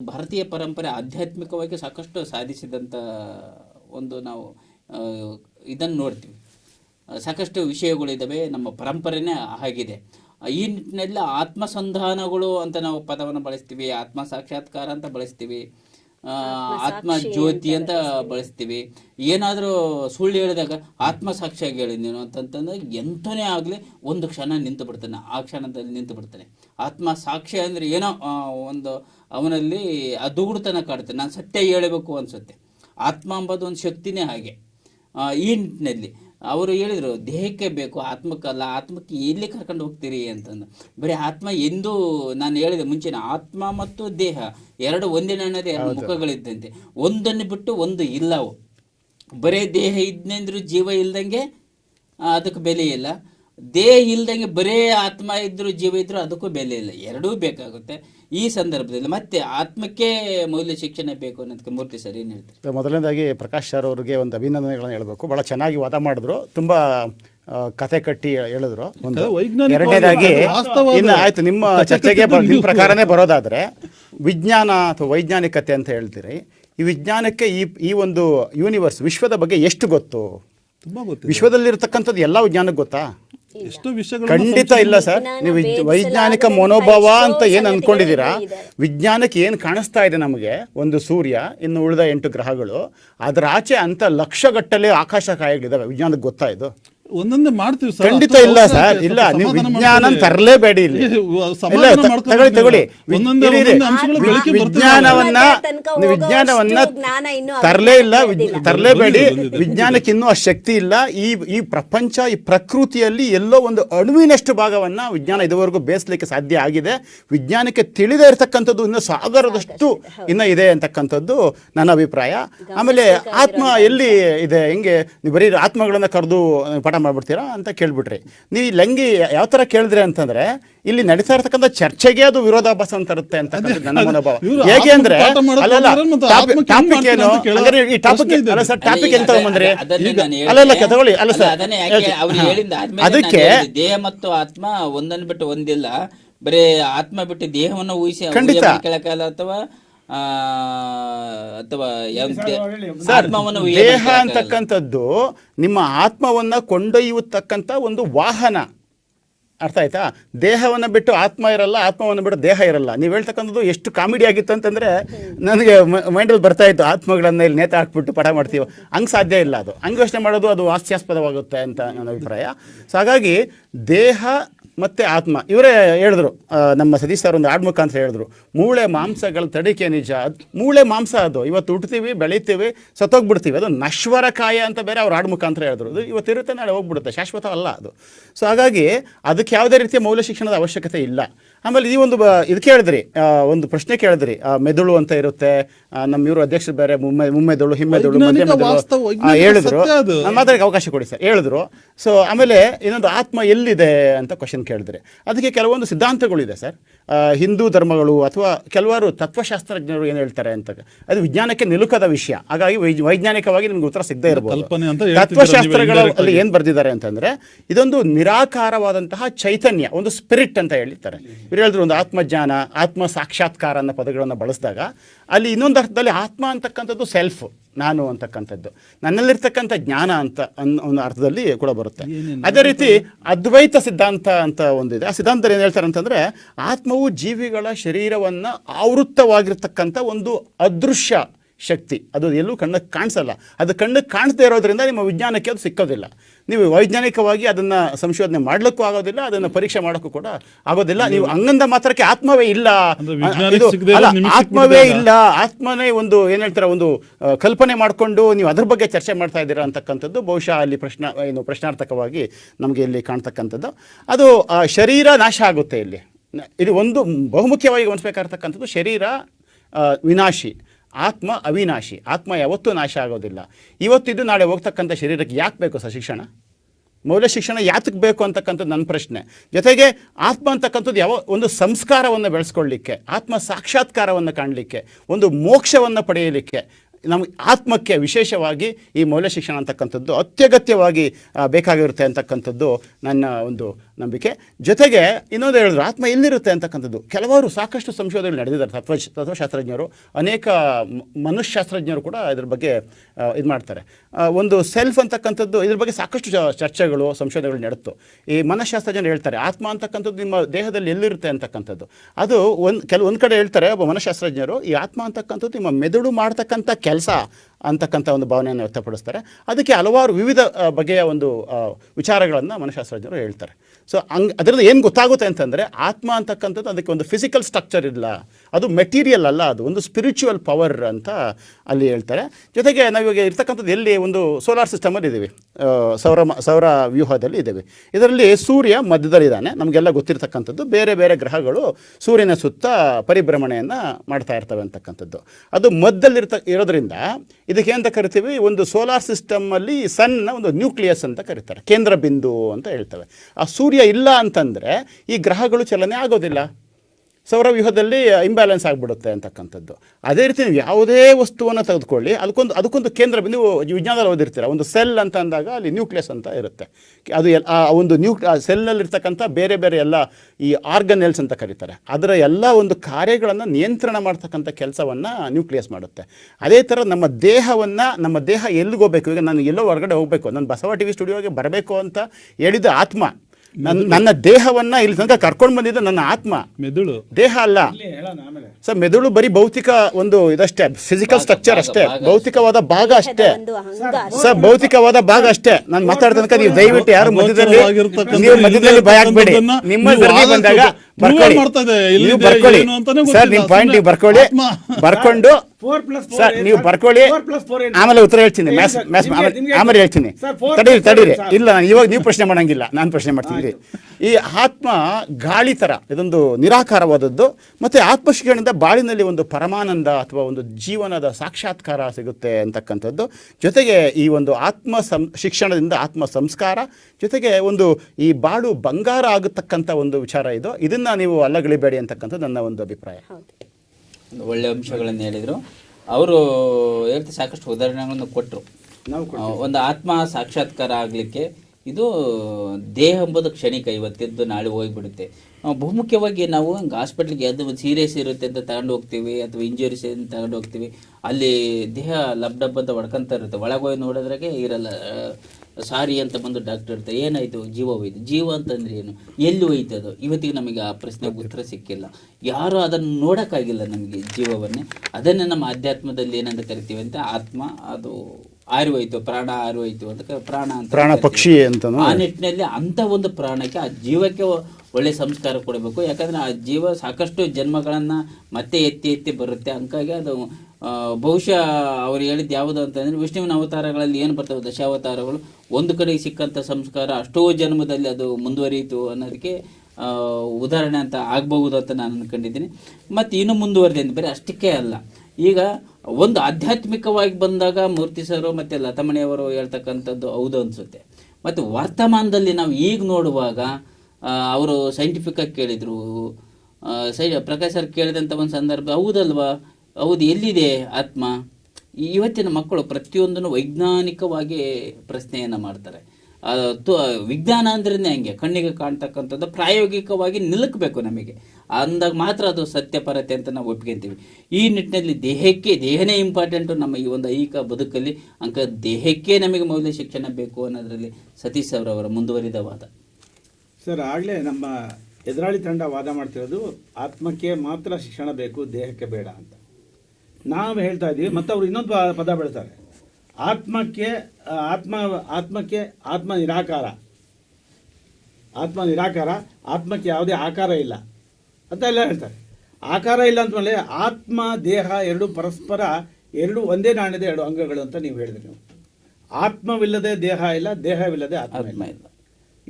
ಭಾರತೀಯ ಪರಂಪರೆ ಆಧ್ಯಾತ್ಮಿಕವಾಗಿ ಸಾಕಷ್ಟು ಸಾಧಿಸಿದಂಥ ಒಂದು ನಾವು ಇದನ್ನು ನೋಡ್ತೀವಿ. ಸಾಕಷ್ಟು ವಿಷಯಗಳಿದ್ದಾವೆ ನಮ್ಮ ಪರಂಪರೆನೇ ಆಗಿದೆ. ಈ ನಿಟ್ಟಿನಲ್ಲಿ ಆತ್ಮಸಂಧಾನಗಳು ಅಂತ ನಾವು ಪದವನ್ನು ಬಳಸ್ತೀವಿ ಆತ್ಮ ಸಾಕ್ಷಾತ್ಕಾರ ಅಂತ ಬಳಸ್ತೀವಿ ಆತ್ಮ ಜ್ಯೋತಿ ಅಂತ ಬಳಸ್ತೀವಿ. ಏನಾದರೂ ಸುಳ್ಳು ಹೇಳಿದಾಗ ಆತ್ಮ ಸಾಕ್ಷಿಯಾಗಿ ಹೇಳಿ ನೀನು ಅಂತಂತಂದಾಗ ಎಂಥನೇ ಆಗಲಿ ಒಂದು ಕ್ಷಣ ನಿಂತು ಬಿಡ್ತಾನೆ ಆ ಕ್ಷಣದಲ್ಲಿ ನಿಂತು ಬಿಡ್ತಾನೆ. ಆತ್ಮ ಸಾಕ್ಷಿ ಅಂದರೆ ಏನೋ ಒಂದು ಅವನಲ್ಲಿ ಆ ದುಗುಡುತನ ಕಾಡುತ್ತೆ. ನಾನು ಸತ್ಯ ಹೇಳಬೇಕು ಅನಿಸುತ್ತೆ. ಆತ್ಮ ಅಂಬೋದು ಒಂದು ಶಕ್ತಿನೇ ಹಾಗೆ. ಈ ನಿಟ್ಟಿನಲ್ಲಿ ಅವರು ಹೇಳಿದರು ದೇಹಕ್ಕೆ ಬೇಕು ಆತ್ಮಕ್ಕಲ್ಲ ಆತ್ಮಕ್ಕೆ ಎಲ್ಲಿ ಕರ್ಕೊಂಡು ಹೋಗ್ತೀರಿ ಅಂತಂದು. ಬರೀ ಆತ್ಮ ಎಂದು ನಾನು ಹೇಳಿದೆ ಮುಂಚಿನ ಆತ್ಮ ಮತ್ತು ದೇಹ ಎರಡು ಒಂದೇ ನಾಣ್ಯದ ಎರಡು ಮುಖಗಳಿದ್ದಂತೆ. ಒಂದನ್ನು ಬಿಟ್ಟು ಒಂದು ಇಲ್ಲವು ಬರೇ ದೇಹ ಇದ್ನೆಂದ್ರೂ ಜೀವ ಇಲ್ದಂಗೆ ಅದಕ್ಕೆ ಬೆಲೆ ಇಲ್ಲ. ದೇಹ ಇಲ್ದಂಗೆ ಬರೇ ಆತ್ಮ ಇದ್ರು ಜೀವ ಇದ್ರು ಅದಕ್ಕೂ ಬೆಲೆ ಇಲ್ಲ. ಎರಡೂ ಬೇಕಾಗುತ್ತೆ. ಈ ಸಂದರ್ಭದಲ್ಲಿ ಮತ್ತೆ ಆತ್ಮಕ್ಕೆ ಮೌಲ್ಯ ಶಿಕ್ಷಣ ಬೇಕು ಅನ್ನೋದಕ್ಕೆ ಮೂರ್ತಿ ಸರ್ ಏನು ಹೇಳ್ತಾರೆ? ಮೊದಲನೇದಾಗಿ ಪ್ರಕಾಶ್ ಸರ್ ಅವರಿಗೆ ಒಂದು ಅಭಿನಂದನೆಗಳನ್ನು ಹೇಳಬೇಕು. ಭಾಳ ಚೆನ್ನಾಗಿ ವಾದ ಮಾಡಿದ್ರು. ತುಂಬ ಕತೆ ಕಟ್ಟಿ ಹೇಳಿದ್ರು. ಒಂದು ವೈಜ್ಞಾನಿಕವಾಗಿ ಎರಡನೇದಾಗಿ ಇನ್ನು. ಆಯ್ತು ನಿಮ್ಮ ಚರ್ಚೆಗೆ ನಿಮ್ಮ ಪ್ರಕಾರನೇ ಬರೋದಾದ್ರೆ ವಿಜ್ಞಾನ ಅಥವಾ ವೈಜ್ಞಾನಿಕತೆ ಅಂತ ಹೇಳ್ತೀರಿ. ಈ ವಿಜ್ಞಾನಕ್ಕೆ ಈ ಈ ಒಂದು ಯೂನಿವರ್ಸ್ ವಿಶ್ವದ ಬಗ್ಗೆ ಎಷ್ಟು ಗೊತ್ತು? ತುಂಬಾ ಗೊತ್ತು ವಿಶ್ವದಲ್ಲಿರ್ತಕ್ಕಂಥದ್ದು ಎಲ್ಲ ವಿಜ್ಞಾನಕ್ಕೆ ಗೊತ್ತಾ? ಎಷ್ಟೋ ವಿಷಯಗಳು ಖಂಡಿತ ಇಲ್ಲ ಸರ್. ನೀವು ವಿಜ್- ವೈಜ್ಞಾನಿಕ ಮನೋಭಾವ ಅಂತ ಏನು ಅನ್ಕೊಂಡಿದ್ದೀರಾ? ವಿಜ್ಞಾನಕ್ಕೆ ಏನು ಕಾಣಿಸ್ತಾ ಇದೆ ನಮಗೆ? ಒಂದು ಸೂರ್ಯ ಇನ್ನು ಉಳಿದ ಎಂಟು ಗ್ರಹಗಳು. ಅದರ ಆಚೆ ಅಂತ ಲಕ್ಷಗಟ್ಟಲೆ ಆಕಾಶ ಕಾಯಗಳಿದ್ದಾವೆ ವಿಜ್ಞಾನಕ್ಕೆ ಗೊತ್ತಾ ಇದು? ಒಂದೊಂದೇ ಮಾಡ್ತೀವಿ ಸರ್. ಖಂಡಿತ ಇಲ್ಲ ಸರ್. ಇಲ್ಲ ನೀವು ವಿಜ್ಞಾನ ತರಲೇಬೇಡಿ ಇಲ್ಲಿ. ತಗೊಳ್ಳಿ ತಗೊಳ್ಳಿ. ವಿಜ್ಞಾನವನ್ನ ವಿಜ್ಞಾನವನ್ನ ಜ್ಞಾನ ಇನ್ನೂ ತರಲೇ ಇಲ್ಲ. ತರಲೇಬೇಡಿ. ವಿಜ್ಞಾನಕ್ಕೆ ಇನ್ನೂ ಆ ಶಕ್ತಿ ಇಲ್ಲ. ಈ ಈ ಪ್ರಪಂಚ ಈ ಪ್ರಕೃತಿಯಲ್ಲಿ ಎಲ್ಲೋ ಒಂದು ಅಣುವಿನಷ್ಟು ಭಾಗವನ್ನ ವಿಜ್ಞಾನ ಇದುವರೆಗೂ ಬೇಯಿಸಲಿಕ್ಕೆ ಸಾಧ್ಯ ಆಗಿದೆ. ವಿಜ್ಞಾನಕ್ಕೆ ತಿಳಿದೇ ಇರತಕ್ಕಂಥದ್ದು ಇನ್ನೂ ಸಾಗರದಷ್ಟು ಇನ್ನ ಇದೆ ಅಂತಕ್ಕಂಥದ್ದು ನನ್ನ ಅಭಿಪ್ರಾಯ. ಆಮೇಲೆ ಆತ್ಮ ಎಲ್ಲಿ ಇದೆ? ಹೆಂಗೆ? ನೀವು ಬರೀ ಆತ್ಮಗಳನ್ನ ಕರೆದು ಪಾಠ ಮಾಡ್ಬಿಡ್ತೀರಾ ಅಂತ ಕೇಳ್ಬಿಟ್ರಿ. ನೀವು ಈ ಲಂಗಿ ಯಾವ ಥರ ಕೇಳಿದ್ರಿ ಅಂತಂದ್ರೆ ಇಲ್ಲಿ ನಡೀತಾ ಇರತಕ್ಕಂಥ ಚರ್ಚೆಗೆ ಅದು ವಿರೋಧಾಭಾಸ ಅಂತ ಇರುತ್ತೆ ಅಂತ ನನ್ನ ಮನೋಭಾವ. ಹೇಗೆ ಅಂದ್ರೆ ಟಾಪಿಕ್ ಏನ್? ಕೇಳೋ ಈ ಟಾಪಿಕ್ ಅಲ್ಲ ಸರ್ ಟಾಪಿಕ್ ಅಲ್ಲ, ಎಂತ ಬಂದ್ರೆ. ತಗೊಳ್ಳಿ ಅಲ್ಲ ಅಲ್ಲ, ಸರ್. ಅದನ್ನೇ ಯಾಕೆ ಅವ್ರು ಹಾ. ಅದಕ್ಕೆ ದೇಹ ಮತ್ತು ಆತ್ಮ ಒಂದನ್ನು ಬಿಟ್ಟು ಒಂದಿಲ್ಲ. ಬರೀ ಆತ್ಮ ಬಿಟ್ಟು ದೇಹವನ್ನು ಊಹಿಸಿ ಅಥವಾ ಅಥವಾ ಆತ್ಮವನ್ನು ದೇಹ ಅಂತಕ್ಕಂಥದ್ದು ನಿಮ್ಮ ಆತ್ಮವನ್ನ ಕೊಂಡೊಯ್ಯತಕ್ಕಂಥ ಒಂದು ವಾಹನ. ಅರ್ಥ ಆಯ್ತಾ? ದೇಹವನ್ನು ಬಿಟ್ಟು ಆತ್ಮ ಇರಲ್ಲ ಆತ್ಮವನ್ನು ಬಿಟ್ಟು ದೇಹ ಇರಲ್ಲ. ನೀವು ಹೇಳ್ತಕ್ಕಂಥದ್ದು ಎಷ್ಟು ಕಾಮಿಡಿ ಆಗಿತ್ತು ಅಂತಂದ್ರೆ ನನಗೆ ಮೈಂಡಲ್ಲಿ ಬರ್ತಾ ಇತ್ತು ಆತ್ಮಗಳನ್ನ ಇಲ್ಲಿ ನೇತ ಹಾಕ್ಬಿಟ್ಟು ಪಠ ಮಾಡ್ತೀವಿ ಹಂಗೆ ಸಾಧ್ಯ ಇಲ್ಲ ಅದು. ಹಂಗೆ ಯೋಚನೆ ಮಾಡೋದು ಅದು ಹಾಸ್ಯಾಸ್ಪದವಾಗುತ್ತೆ ಅಂತ ನನ್ನ ಅಭಿಪ್ರಾಯ. ಸೊ ಹಾಗಾಗಿ ದೇಹ ಮತ್ತೆ ಆತ್ಮ. ಇವರೇ ಹೇಳಿದ್ರು ನಮ್ಮ ಸತೀಶ್ ಸರ್ ಒಂದು ಆಡ್ಮುಖ ಅಂತ ಹೇಳಿದ್ರು, ಮೂಳೆ ಮಾಂಸಗಳ ತಡಿಕೆ ನಿಜ, ಅದು ಮೂಳೆ ಮಾಂಸ ಅದು. ಇವತ್ತು ಹುಟ್ತೀವಿ, ಬೆಳಿತೀವಿ, ಸತ್ತೋಗ್ಬಿಡ್ತೀವಿ. ಅದು ನಶ್ವರ ಕಾಯ ಅಂತ ಬೇರೆ ಅವ್ರು ಆಡ್ಮುಖ ಅಂತ ಹೇಳಿದ್ರು. ಅದು ಇವತ್ತಿರುತ್ತೆ ನಾಳೆ ಹೋಗ್ಬಿಡುತ್ತೆ. ಶಾಶ್ವತ ಅಲ್ಲ ಅದು. ಸೊ ಹಾಗಾಗಿ ಅದಕ್ಕೆ ಯಾವುದೇ ರೀತಿಯ ಮೌಲ್ಯ ಶಿಕ್ಷಣದ ಅವಶ್ಯಕತೆ ಇಲ್ಲ. ಆಮೇಲೆ ಈ ಒಂದು ಬ- ಇದು ಕೇಳಿದ್ರಿ ಒಂದು ಪ್ರಶ್ನೆ ಕೇಳಿದ್ರಿ ಆ, ಮೆದುಳು ಅಂತ ಇರುತ್ತೆ ನಮ್ಮ ಇವರು ಅಧ್ಯಕ್ಷರು ಬೇರೆ ಮುಮ್ಮೆ ಮುಮ್ಮೆದುಳು ಹಿಮ್ಮೆದುಳು ಮಧ್ಯ ಮೆದುಳು ಹೇಳಿದ್ರು. ಮಾತಾಡಕ್ಕೆ ಅವಕಾಶ ಕೊಡಿ ಸರ್ ಹೇಳಿದ್ರು. ಸೊ ಆಮೇಲೆ ಇನ್ನೊಂದು ಆತ್ಮ ಎಲ್ಲಿದೆ ಅಂತ ಕ್ವಶನ್ ಕೇಳಿದ್ರೆ. ಅದಕ್ಕೆ ಕೆಲವೊಂದು ಸಿದ್ಧಾಂತಗಳಿದೆ ಸರ್. ಹಿಂದೂ ಧರ್ಮಗಳು ಅಥವಾ ಕೆಲವಾರು ತತ್ವಶಾಸ್ತ್ರಜ್ಞರು ಏನು ಹೇಳ್ತಾರೆ ಅಂತ ಅದು ವಿಜ್ಞಾನಕ್ಕೆ ನಿಲುಕದ ವಿಷಯ. ಹಾಗಾಗಿ ವೈಜ್ಞಾನಿಕವಾಗಿ ನಿಮ್ಗೆ ಉತ್ತರ ಸಿದ್ಧ ಇರಬಹುದು ತತ್ವಶಾಸ್ತ್ರಗಳಲ್ಲಿ. ಏನು ಬರ್ದಿದ್ದಾರೆ ಅಂತಂದ್ರೆ ಇದೊಂದು ನಿರಾಕಾರವಾದಂತಹ ಚೈತನ್ಯ ಒಂದು ಸ್ಪಿರಿಟ್ ಅಂತ ಹೇಳಿರ್ತಾರೆ. ಇವ್ರು ಹೇಳಿದ್ರು ಒಂದು ಆತ್ಮಜ್ಞಾನ ಆತ್ಮ ಸಾಕ್ಷಾತ್ಕಾರ ಅನ್ನೋ ಪದಗಳನ್ನು ಬಳಸಿದಾಗ ಅಲ್ಲಿ ಇನ್ನೊಂದು ಅರ್ಥದಲ್ಲಿ ಆತ್ಮ ಅಂತಕ್ಕಂಥದ್ದು ಸೆಲ್ಫ್ ನಾನು ಅಂತಕ್ಕಂಥದ್ದು. ನನ್ನಲ್ಲಿರ್ತಕ್ಕಂಥ ಜ್ಞಾನ ಅಂತ ಅನ್ನೋ ಒಂದು ಅರ್ಥದಲ್ಲಿ ಕೂಡ ಬರುತ್ತೆ. ಅದೇ ರೀತಿ ಅದ್ವೈತ ಸಿದ್ಧಾಂತ ಅಂತ ಒಂದಿದೆ ಆ ಸಿದ್ಧಾಂತ ಏನು ಹೇಳ್ತಾರೆ ಅಂತಂದರೆ ಆತ್ಮವು ಜೀವಿಗಳ ಶರೀರವನ್ನ ಆವೃತ್ತವಾಗಿರ್ತಕ್ಕಂಥ ಒಂದು ಅದೃಶ್ಯ ಶಕ್ತಿ. ಅದು ಎಲ್ಲೂ ಕಣ್ಣಕ್ಕೆ ಕಾಣಿಸಲ್ಲ. ಅದು ಕಣ್ಣಕ್ಕೆ ಕಾಣಿಸದೇ ಇರೋದ್ರಿಂದ ನಿಮ್ಮ ವಿಜ್ಞಾನಕ್ಕೆ ಅದು ಸಿಕ್ಕೋದಿಲ್ಲ. ನೀವು ವೈಜ್ಞಾನಿಕವಾಗಿ ಅದನ್ನು ಸಂಶೋಧನೆ ಮಾಡಲಿಕ್ಕೂ ಆಗೋದಿಲ್ಲ ಅದನ್ನು ಪರೀಕ್ಷೆ ಮಾಡೋಕ್ಕೂ ಕೂಡ ಆಗೋದಿಲ್ಲ. ನೀವು ಹಂಗಂದ ಮಾತ್ರಕ್ಕೆ ಆತ್ಮವೇ ಇಲ್ಲ. ಆತ್ಮವೇ ಇಲ್ಲ. ಆತ್ಮನೇ ಒಂದು ಏನು ಹೇಳ್ತಾರೆ ಒಂದು ಕಲ್ಪನೆ ಮಾಡಿಕೊಂಡು ನೀವು ಅದ್ರ ಬಗ್ಗೆ ಚರ್ಚೆ ಮಾಡ್ತಾ ಇದ್ದೀರಾ ಅಂತಕ್ಕಂಥದ್ದು ಬಹುಶಃ ಅಲ್ಲಿ ಪ್ರಶ್ನ ಏನು ಪ್ರಶ್ನಾರ್ಥಕವಾಗಿ ನಮಗೆ ಇಲ್ಲಿ ಕಾಣ್ತಕ್ಕಂಥದ್ದು. ಅದು ಶರೀರ ನಾಶ ಆಗುತ್ತೆ ಇಲ್ಲಿ. ಇದು ಒಂದು ಬಹುಮುಖ್ಯವಾಗಿ ಗಮನಿಸಬೇಕಾಗಿರ್ತಕ್ಕಂಥದ್ದು ಶರೀರ ವಿನಾಶಿ. ಆತ್ಮ ಅವಿನಾಶಿ, ಆತ್ಮ ಯಾವತ್ತೂ ನಾಶ ಆಗೋದಿಲ್ಲ. ಇವತ್ತಿದ್ದು ನಾಳೆ ಹೋಗ್ತಕ್ಕಂಥ ಶರೀರಕ್ಕೆ ಯಾಕೆ ಬೇಕು ಸರ್ ಶಿಕ್ಷಣ? ಮೌಲ್ಯ ಶಿಕ್ಷಣ ಯಾತಕ್ಕೆ ಬೇಕು ಅಂತಕ್ಕಂಥದ್ದು ನನ್ನ ಪ್ರಶ್ನೆ. ಜೊತೆಗೆ ಆತ್ಮ ಅಂತಕ್ಕಂಥದ್ದು ಯಾವ ಒಂದು ಸಂಸ್ಕಾರವನ್ನು ಬೆಳೆಸ್ಕೊಳ್ಳಿಕ್ಕೆ, ಆತ್ಮ ಸಾಕ್ಷಾತ್ಕಾರವನ್ನು ಕಾಣಲಿಕ್ಕೆ, ಒಂದು ಮೋಕ್ಷವನ್ನು ಪಡೆಯಲಿಕ್ಕೆ ನಮ್ಮ ಆತ್ಮಕ್ಕೆ ವಿಶೇಷವಾಗಿ ಈ ಮೌಲ್ಯ ಶಿಕ್ಷಣ ಅಂತಕ್ಕಂಥದ್ದು ಅತ್ಯಗತ್ಯವಾಗಿ ಬೇಕಾಗಿರುತ್ತೆ ಅಂತಕ್ಕಂಥದ್ದು ನನ್ನ ಒಂದು ನಂಬಿಕೆ. ಜೊತೆಗೆ ಇನ್ನೊಂದು ಹೇಳಿದ್ರು, ಆತ್ಮ ಎಲ್ಲಿರುತ್ತೆ ಅಂತಕ್ಕಂಥದ್ದು. ಕೆಲವರು ಸಾಕಷ್ಟು ಸಂಶೋಧನೆ ನಡೆದಿದ್ದಾರೆ, ತತ್ವ, ತತ್ವಶಾಸ್ತ್ರಜ್ಞರು. ಅನೇಕ ಮನುಷ್ಯಶಾಸ್ತ್ರಜ್ಞರು ಕೂಡ ಇದ್ರ ಬಗ್ಗೆ ಇದು ಮಾಡ್ತಾರೆ. ಒಂದು ಸೆಲ್ಫ್ ಅಂತಕ್ಕಂಥದ್ದು ಇದ್ರ ಬಗ್ಗೆ ಸಾಕಷ್ಟು ಚರ್ಚೆಗಳು, ಸಂಶೋಧನೆಗಳು ನಡೆತು ಈ ಮನಃಶಾಸ್ತ್ರಜ್ಞರು ಹೇಳ್ತಾರೆ, ಆತ್ಮ ಅಂತಕ್ಕಂಥದ್ದು ನಿಮ್ಮ ದೇಹದಲ್ಲಿ ಎಲ್ಲಿರುತ್ತೆ ಅಂತಕ್ಕಂಥದ್ದು. ಅದು ಒಂದು ಕೆಲವೊಂದು ಕಡೆ ಹೇಳ್ತಾರೆ, ಒಬ್ಬ ಮನಃಶಾಸ್ತ್ರಜ್ಞರು, ಈ ಆತ್ಮ ಅಂತಕ್ಕಂಥದ್ದು ನಿಮ್ಮ ಮೆದುಳು ಮಾಡ್ತಕ್ಕಂಥ ಕೆಲಸ. ಅಂತಕ್ಕಂಥ ಒಂದು ಭಾವನೆಯನ್ನು ವ್ಯಕ್ತಪಡಿಸ್ತಾರೆ. ಅದಕ್ಕೆ ಹಲವಾರು ವಿವಿಧ ಬಗೆಯ ಒಂದು ವಿಚಾರಗಳನ್ನು ಮನಃಶಾಸ್ತ್ರಜ್ಞರು ಹೇಳ್ತಾರೆ. ಸೊ ಹಂಗೆ ಅದರಿಂದ ಏನು ಗೊತ್ತಾಗುತ್ತೆ ಅಂತಂದರೆ ಆತ್ಮ ಅಂತಕ್ಕಂಥದ್ದು ಅದಕ್ಕೆ ಒಂದು ಫಿಸಿಕಲ್ ಸ್ಟ್ರಕ್ಚರ್ ಇಲ್ಲ. ಅದು ಮೆಟೀರಿಯಲ್ ಅಲ್ಲ ಅದು, ಒಂದು ಸ್ಪಿರಿಚುವಲ್ ಪವರ್ ಅಂತ ಅಲ್ಲಿ ಹೇಳ್ತಾರೆ. ಜೊತೆಗೆ ನಾವಿವಾಗ ಇರ್ತಕ್ಕಂಥದ್ದು ಎಲ್ಲಿ ಒಂದು ಸೋಲಾರ್ ಸಿಸ್ಟಮಲ್ಲಿ ಇದ್ದೀವಿ ಸೌರ ಸೌರ ವ್ಯೂಹದಲ್ಲಿ ಇದ್ದೀವಿ ಇದರಲ್ಲಿ ಸೂರ್ಯ ಮಧ್ಯದಲ್ಲಿದ್ದಾನೆ. ನಮಗೆಲ್ಲ ಗೊತ್ತಿರ್ತಕ್ಕಂಥದ್ದು ಬೇರೆ ಬೇರೆ ಗ್ರಹಗಳು ಸೂರ್ಯನ ಸುತ್ತ ಪರಿಭ್ರಮಣೆಯನ್ನು ಮಾಡ್ತಾ ಇರ್ತವೆ ಅಂತಕ್ಕಂಥದ್ದು. ಅದು ಮಧ್ಯದಲ್ಲಿರ್ತ, ಇರೋದ್ರಿಂದ ಇದಕ್ಕೆ ಅಂತ ಕರಿತೀವಿ, ಒಂದು ಸೋಲಾರ್ ಸಿಸ್ಟಮಲ್ಲಿ ಸನ್ನ ಒಂದು ನ್ಯೂಕ್ಲಿಯಸ್ ಅಂತ ಕರೀತಾರೆ, ಕೇಂದ್ರ ಬಿಂದು ಅಂತ ಹೇಳ್ತವೆ. ಆ ಸೂರ್ಯ ಇಲ್ಲ ಅಂತಂದರೆ ಈ ಗ್ರಹಗಳು ಚಲನೆ ಆಗೋದಿಲ್ಲ. ಸೌರವ್ಯೂಹದಲ್ಲಿ ಇಂಬ್ಯಾಲೆನ್ಸ್ ಆಗಿಬಿಡುತ್ತೆ ಅಂತಕ್ಕಂಥದ್ದು. ಅದೇ ರೀತಿ ನೀವು ಯಾವುದೇ ವಸ್ತುವನ್ನು ತೆಗೆದುಕೊಳ್ಳಿ, ಅದಕ್ಕೊಂದು ಅದಕ್ಕೊಂದು ಕೇಂದ್ರ, ನೀವು ವಿಜ್ಞಾನದಲ್ಲಿ ಓದಿರ್ತೀರ, ಒಂದು ಸೆಲ್ ಅಂತ ಅಂದಾಗ ಅಲ್ಲಿ ನ್ಯೂಕ್ಲಿಯಸ್ ಅಂತ ಇರುತ್ತೆ. ಅದು ಎಲ್- ಆ ಒಂದು ನ್ಯೂಕ್, ಆ ಸೆಲ್ಲಲ್ಲಿರ್ತಕ್ಕಂಥ ಬೇರೆ ಬೇರೆ ಎಲ್ಲ ಈ ಆರ್ಗನೆಲ್ಸ್ ಅಂತ ಕರೀತಾರೆ. ಅದರ ಎಲ್ಲ ಒಂದು ಕಾರ್ಯಗಳನ್ನು ನಿಯಂತ್ರಣ ಮಾಡ್ತಕ್ಕಂಥ ಕೆಲಸವನ್ನು ನ್ಯೂಕ್ಲಿಯಸ್ ಮಾಡುತ್ತೆ. ಅದೇ ಥರ ನಮ್ಮ ದೇಹವನ್ನು, ನಮ್ಮ ದೇಹ ಎಲ್ಲಿಗೆ ಹೋಗಬೇಕು ಈಗ ನಾನು ಎಲ್ಲೋ ಹೊರಗಡೆ ಹೋಗಬೇಕು, ನಾನು ಬಸವ ಟಿ ವಿ ಸ್ಟುಡಿಯೋಗೆ ಬರಬೇಕು ಅಂತ ಹೇಳಿದ ಆತ್ಮ ನನ್ನ ನನ್ನ ದೇಹವನ್ನು ಇಲ್ಲಿ ತನಕ ಕರ್ಕೊಂಡು ಬಂದಿದ್ದು ನನ್ನ ಆತ್ಮ. ಮೆದುಳು. ದೇಹ ಅಲ್ಲ. ಸರ್ ಮೆದುಳು ಬರೀ ಭೌತಿಕ ಒಂದು ಇದಷ್ಟೇ. ಫಿಸಿಕಲ್ ಸ್ಟ್ರಕ್ಚರ್ ಅಷ್ಟೇ. ಭೌತಿಕವಾದ ಭಾಗ ಅಷ್ಟೇ. ಸರ್ ಭೌತಿಕವಾದ ಭಾಗ ಅಷ್ಟೇ. ನಾನು ಮಾತಾಡ್ತಾ ತನಕ ನೀವು ದಯವಿಟ್ಟು ಯಾರು ಮಧ್ಯದಲ್ಲಿ ನೀವು ಮಧ್ಯದಲ್ಲಿ ಭಯ ಆಗ್ಬೇಡಿ. ನಿಮ್ಮ ಬಂದಾಗ ಬರ್ಕೊಳ್ಳಿ. ನೀವು ಸರ್ ಪಾಯಿಂಟ್ ಬರ್ಕೊಂಡು. ಸರ್ ನೀವು? ಬರ್ಕೊಳ್ಳಿ? ಆಮೇಲೆ ಉತ್ತರ ಹೇಳ್ತೀನಿ. ಆಮೇಲೆ ಹೇಳ್ತೀನಿ. ತಡೀರಿ ತಡೀರಿ. ಇಲ್ಲ ನಾನು ಇವಾಗ ನೀವು ಪ್ರಶ್ನೆ ಮಾಡಂಗಿಲ್ಲ. ನಾನು ಪ್ರಶ್ನೆ ಮಾಡ್ತೀನಿ. ಈ ಆತ್ಮ ಗಾಳಿ ತರ ಇದೊಂದು ನಿರಾಕಾರವಾದದ್ದು ಮತ್ತೆ ಆತ್ಮಶಿಕ್ಷಣದಿಂದ ಬಾಳಿನಲ್ಲಿ ಒಂದು ಪರಮಾನಂದ ಅಥವಾ ಒಂದು ಜೀವನದ ಸಾಕ್ಷಾತ್ಕಾರ ಸಿಗುತ್ತೆ ಅಂತಕ್ಕಂಥದ್ದು. ಜೊತೆಗೆ ಈ ಒಂದು ಆತ್ಮ ಸಂ ಶಿಕ್ಷಣದಿಂದ ಆತ್ಮ ಸಂಸ್ಕಾರ ಜೊತೆಗೆ ಒಂದು ಈ ಬಾಳು ಬಂಗಾರ ಆಗತಕ್ಕಂಥ ಒಂದು ವಿಚಾರ ಇದು. ಇದನ್ನು ನೀವು ಅಲ್ಲಗಳಿಬೇಡಿ ಅಂತಕ್ಕಂಥದ್ದು ನನ್ನ ಒಂದು ಅಭಿಪ್ರಾಯ. ಒಳ್ಳೆ ಅಂಶಗಳನ್ನು ಹೇಳಿದರು. ಅವರು ಹೇಳ್ತಾ ಸಾಕಷ್ಟು ಉದಾಹರಣೆಗಳನ್ನು ಕೊಟ್ಟರು ಒಂದು ಆತ್ಮ ಸಾಕ್ಷಾತ್ಕಾರ ಆಗಲಿಕ್ಕೆ ಇದು ದೇಹ ಎಂಬುದು ಕ್ಷಣಿಕ ಇವತ್ತಿದ್ದು ನಾಳೆ ಹೋಗಿಬಿಡುತ್ತೆ. ಬಹುಮುಖ್ಯವಾಗಿ ನಾವು ಹಂಗೆ ಹಾಸ್ಪಿಟ್ಲಿಗೆ ಅದು ಸೀರಿಯಸ್ ಇರುತ್ತೆ ಅಂತ ತಗೊಂಡು ಹೋಗ್ತೀವಿ ಅಥವಾ ಇಂಜುರೀಸ್ ಅಂತ ತಗೊಂಡು ಹೋಗ್ತೀವಿ. ಅಲ್ಲಿ ದೇಹ ಲಬ್ ಡಬ್ ಅಂತ ಹೊಡ್ಕೊಂತ ಇರುತ್ತೆ. ಒಳಗೋಗಿ ನೋಡೋದ್ರಾಗೆ ಇರಲ್ಲ ಸಾರಿ ಅಂತ ಬಂದು ಡಾಕ್ಟರ್ ಇರ್ತಾರೆ ಏನಾಯಿತು? ಜೀವ ಹೋಯ್ತು. ಜೀವ ಅಂತಂದ್ರೆ ಏನು? ಎಲ್ಲಿ ಹೋಯ್ತು ಅದು ಇವತ್ತಿಗೆ ನಮಗೆ ಆ ಪ್ರಶ್ನೆಗೆ ಉತ್ತರ ಸಿಕ್ಕಿಲ್ಲ. ಯಾರು ಅದನ್ನು ನೋಡೋಕ್ಕಾಗಿಲ್ಲ ನಮಗೆ ಜೀವವನ್ನೇ. ಅದನ್ನೇ ನಮ್ಮ ಅಧ್ಯಾತ್ಮದಲ್ಲಿ ಏನಂತ ಕರಿತೀವಿ ಅಂತ ಆತ್ಮ ಅದು ಆರಿ ಹೋಯ್ತು ಪ್ರಾಣ ಆರಿ ಹೋಯ್ತು ಅಂತ ಪ್ರಾಣ ಅಂತ ಪ್ರಾಣ ಪಕ್ಷಿ ಅಂತ ಆ ನಿಟ್ಟಿನಲ್ಲಿ ಅಂಥ ಒಂದು ಪ್ರಾಣಕ್ಕೆ ಆ ಜೀವಕ್ಕೆ ಒಳ್ಳೆ ಸಂಸ್ಕಾರ ಕೊಡಬೇಕು. ಯಾಕಂದ್ರೆ ಆ ಜೀವ ಸಾಕಷ್ಟು ಜನ್ಮಗಳನ್ನು ಮತ್ತೆ ಎತ್ತಿ ಎತ್ತಿ ಬರುತ್ತೆ. ಹಂಗಾಗಿ ಅದು ಬಹುಶಃ ಅವ್ರು ಹೇಳಿದ್ದು ಯಾವುದು ಅಂತಂದರೆ ವಿಷ್ಣುವಿನ ಅವತಾರಗಳಲ್ಲಿ ಏನು ಬರ್ತವೆ? ದಶಾವತಾರಗಳು. ಒಂದು ಕಡೆಗೆ ಸಿಕ್ಕಂಥ ಸಂಸ್ಕಾರ ಅಷ್ಟೋ ಜನ್ಮದಲ್ಲಿ ಅದು ಮುಂದುವರಿಯಿತು ಅನ್ನೋದಕ್ಕೆ ಉದಾಹರಣೆ ಅಂತ ಆಗಬಹುದು ಅಂತ ನಾನು ಅಂದ್ಕೊಂಡಿದ್ದೀನಿ ಮತ್ತು ಇನ್ನು ಮುಂದುವರೆದೆ ಅಂತ ಬರೀ ಅಷ್ಟಕ್ಕೆ ಅಲ್ಲ. ಈಗ ಒಂದು ಆಧ್ಯಾತ್ಮಿಕವಾಗಿ ಬಂದಾಗ ಮೂರ್ತಿ ಸರು ಮತ್ತು ಲತಮಣಿಯವರು ಹೇಳ್ತಕ್ಕಂಥದ್ದು ಹೌದು ಅನಿಸುತ್ತೆ. ಮತ್ತು ವರ್ತಮಾನದಲ್ಲಿ ನಾವು ಈಗ ನೋಡುವಾಗ ಅವರು ಸೈಂಟಿಫಿಕ್ಕಾಗಿ ಕೇಳಿದರು. ಸೈ, ಪ್ರಕಾಶ್ ಸರ್ ಕೇಳಿದಂಥ ಒಂದು ಸಂದರ್ಭ, ಹೌದಲ್ವಾ? ಹೌದು, ಎಲ್ಲಿದೆ ಆತ್ಮ? ಇವತ್ತಿನ ಮಕ್ಕಳು ಪ್ರತಿಯೊಂದನ್ನು ವೈಜ್ಞಾನಿಕವಾಗಿ ಪ್ರಶ್ನೆಯನ್ನು ಮಾಡ್ತಾರೆ. ತು- ವಿಜ್ಞಾನ ಅಂದ್ರೇ ಹಂಗೆ. ಕಣ್ಣಿಗೆ ಕಾಣ್ತಕ್ಕಂಥದ್ದು ಪ್ರಾಯೋಗಿಕವಾಗಿ ನಿಲುಕಬೇಕು ನಮಗೆ. ಅಂದಾಗ ಮಾತ್ರ ಅದು ಸತ್ಯಪರತೆ ಅಂತ ನಾವು ಒಪ್ಕೊಂತೀವಿ ಈ ನಿಟ್ಟಿನಲ್ಲಿ ದೇಹಕ್ಕೆ, ದೇಹನೇ ಇಂಪಾರ್ಟೆಂಟು ನಮ್ಮ ಈ ಒಂದು ಐಹಿಕ ಬದುಕಲ್ಲಿ. ಅಂಕ ದೇಹಕ್ಕೆ ನಮಗೆ ಮೌಲ್ಯ ಶಿಕ್ಷಣ ಬೇಕು ಅನ್ನೋದರಲ್ಲಿ ಸತೀಶ್ ಅವರವರ ಮುಂದುವರಿದ ವಾದ. ಸರ್, ಆಗಲೇ ನಮ್ಮ ಎದುರಾಳಿ ತಂಡ ವಾದ ಮಾಡ್ತಿರೋದು, ಆತ್ಮಕ್ಕೆ ಮಾತ್ರ ಶಿಕ್ಷಣ ಬೇಕು, ದೇಹಕ್ಕೆ ಬೇಡ ಅಂತ. ನಾವು ಹೇಳ್ತಾ ಇದ್ದೀವಿ, ಮತ್ತು ಅವ್ರು ಇನ್ನೊಂದು ಪದ ಬೆಳ್ತಾರೆ. ಆತ್ಮಕ್ಕೆ ಆತ್ಮ ಆತ್ಮಕ್ಕೆ ಆತ್ಮ ನಿರಾಕಾರ. ಆತ್ಮ ನಿರಾಕಾರ, ಆತ್ಮಕ್ಕೆ ಯಾವುದೇ ಆಕಾರ ಇಲ್ಲ. ಅಂತ ಎಲ್ಲ ಹೇಳ್ತಾರೆ. ಆಕಾರ ಇಲ್ಲ ಅಂದಮೇಲೆ ಆತ್ಮ, ದೇಹ ಎರಡು ಪರಸ್ಪರ ಎರಡು ಒಂದೇ ನಾಣ್ಯದ ಎರಡು ಅಂಗಗಳು ಅಂತ ನೀವು ಹೇಳಿದ್ರಿ ನೀವು. ಆತ್ಮವಿಲ್ಲದೆ ದೇಹ ಇಲ್ಲ, ದೇಹವಿಲ್ಲದೆ ಆತ್ಮ ಇಲ್ಲ.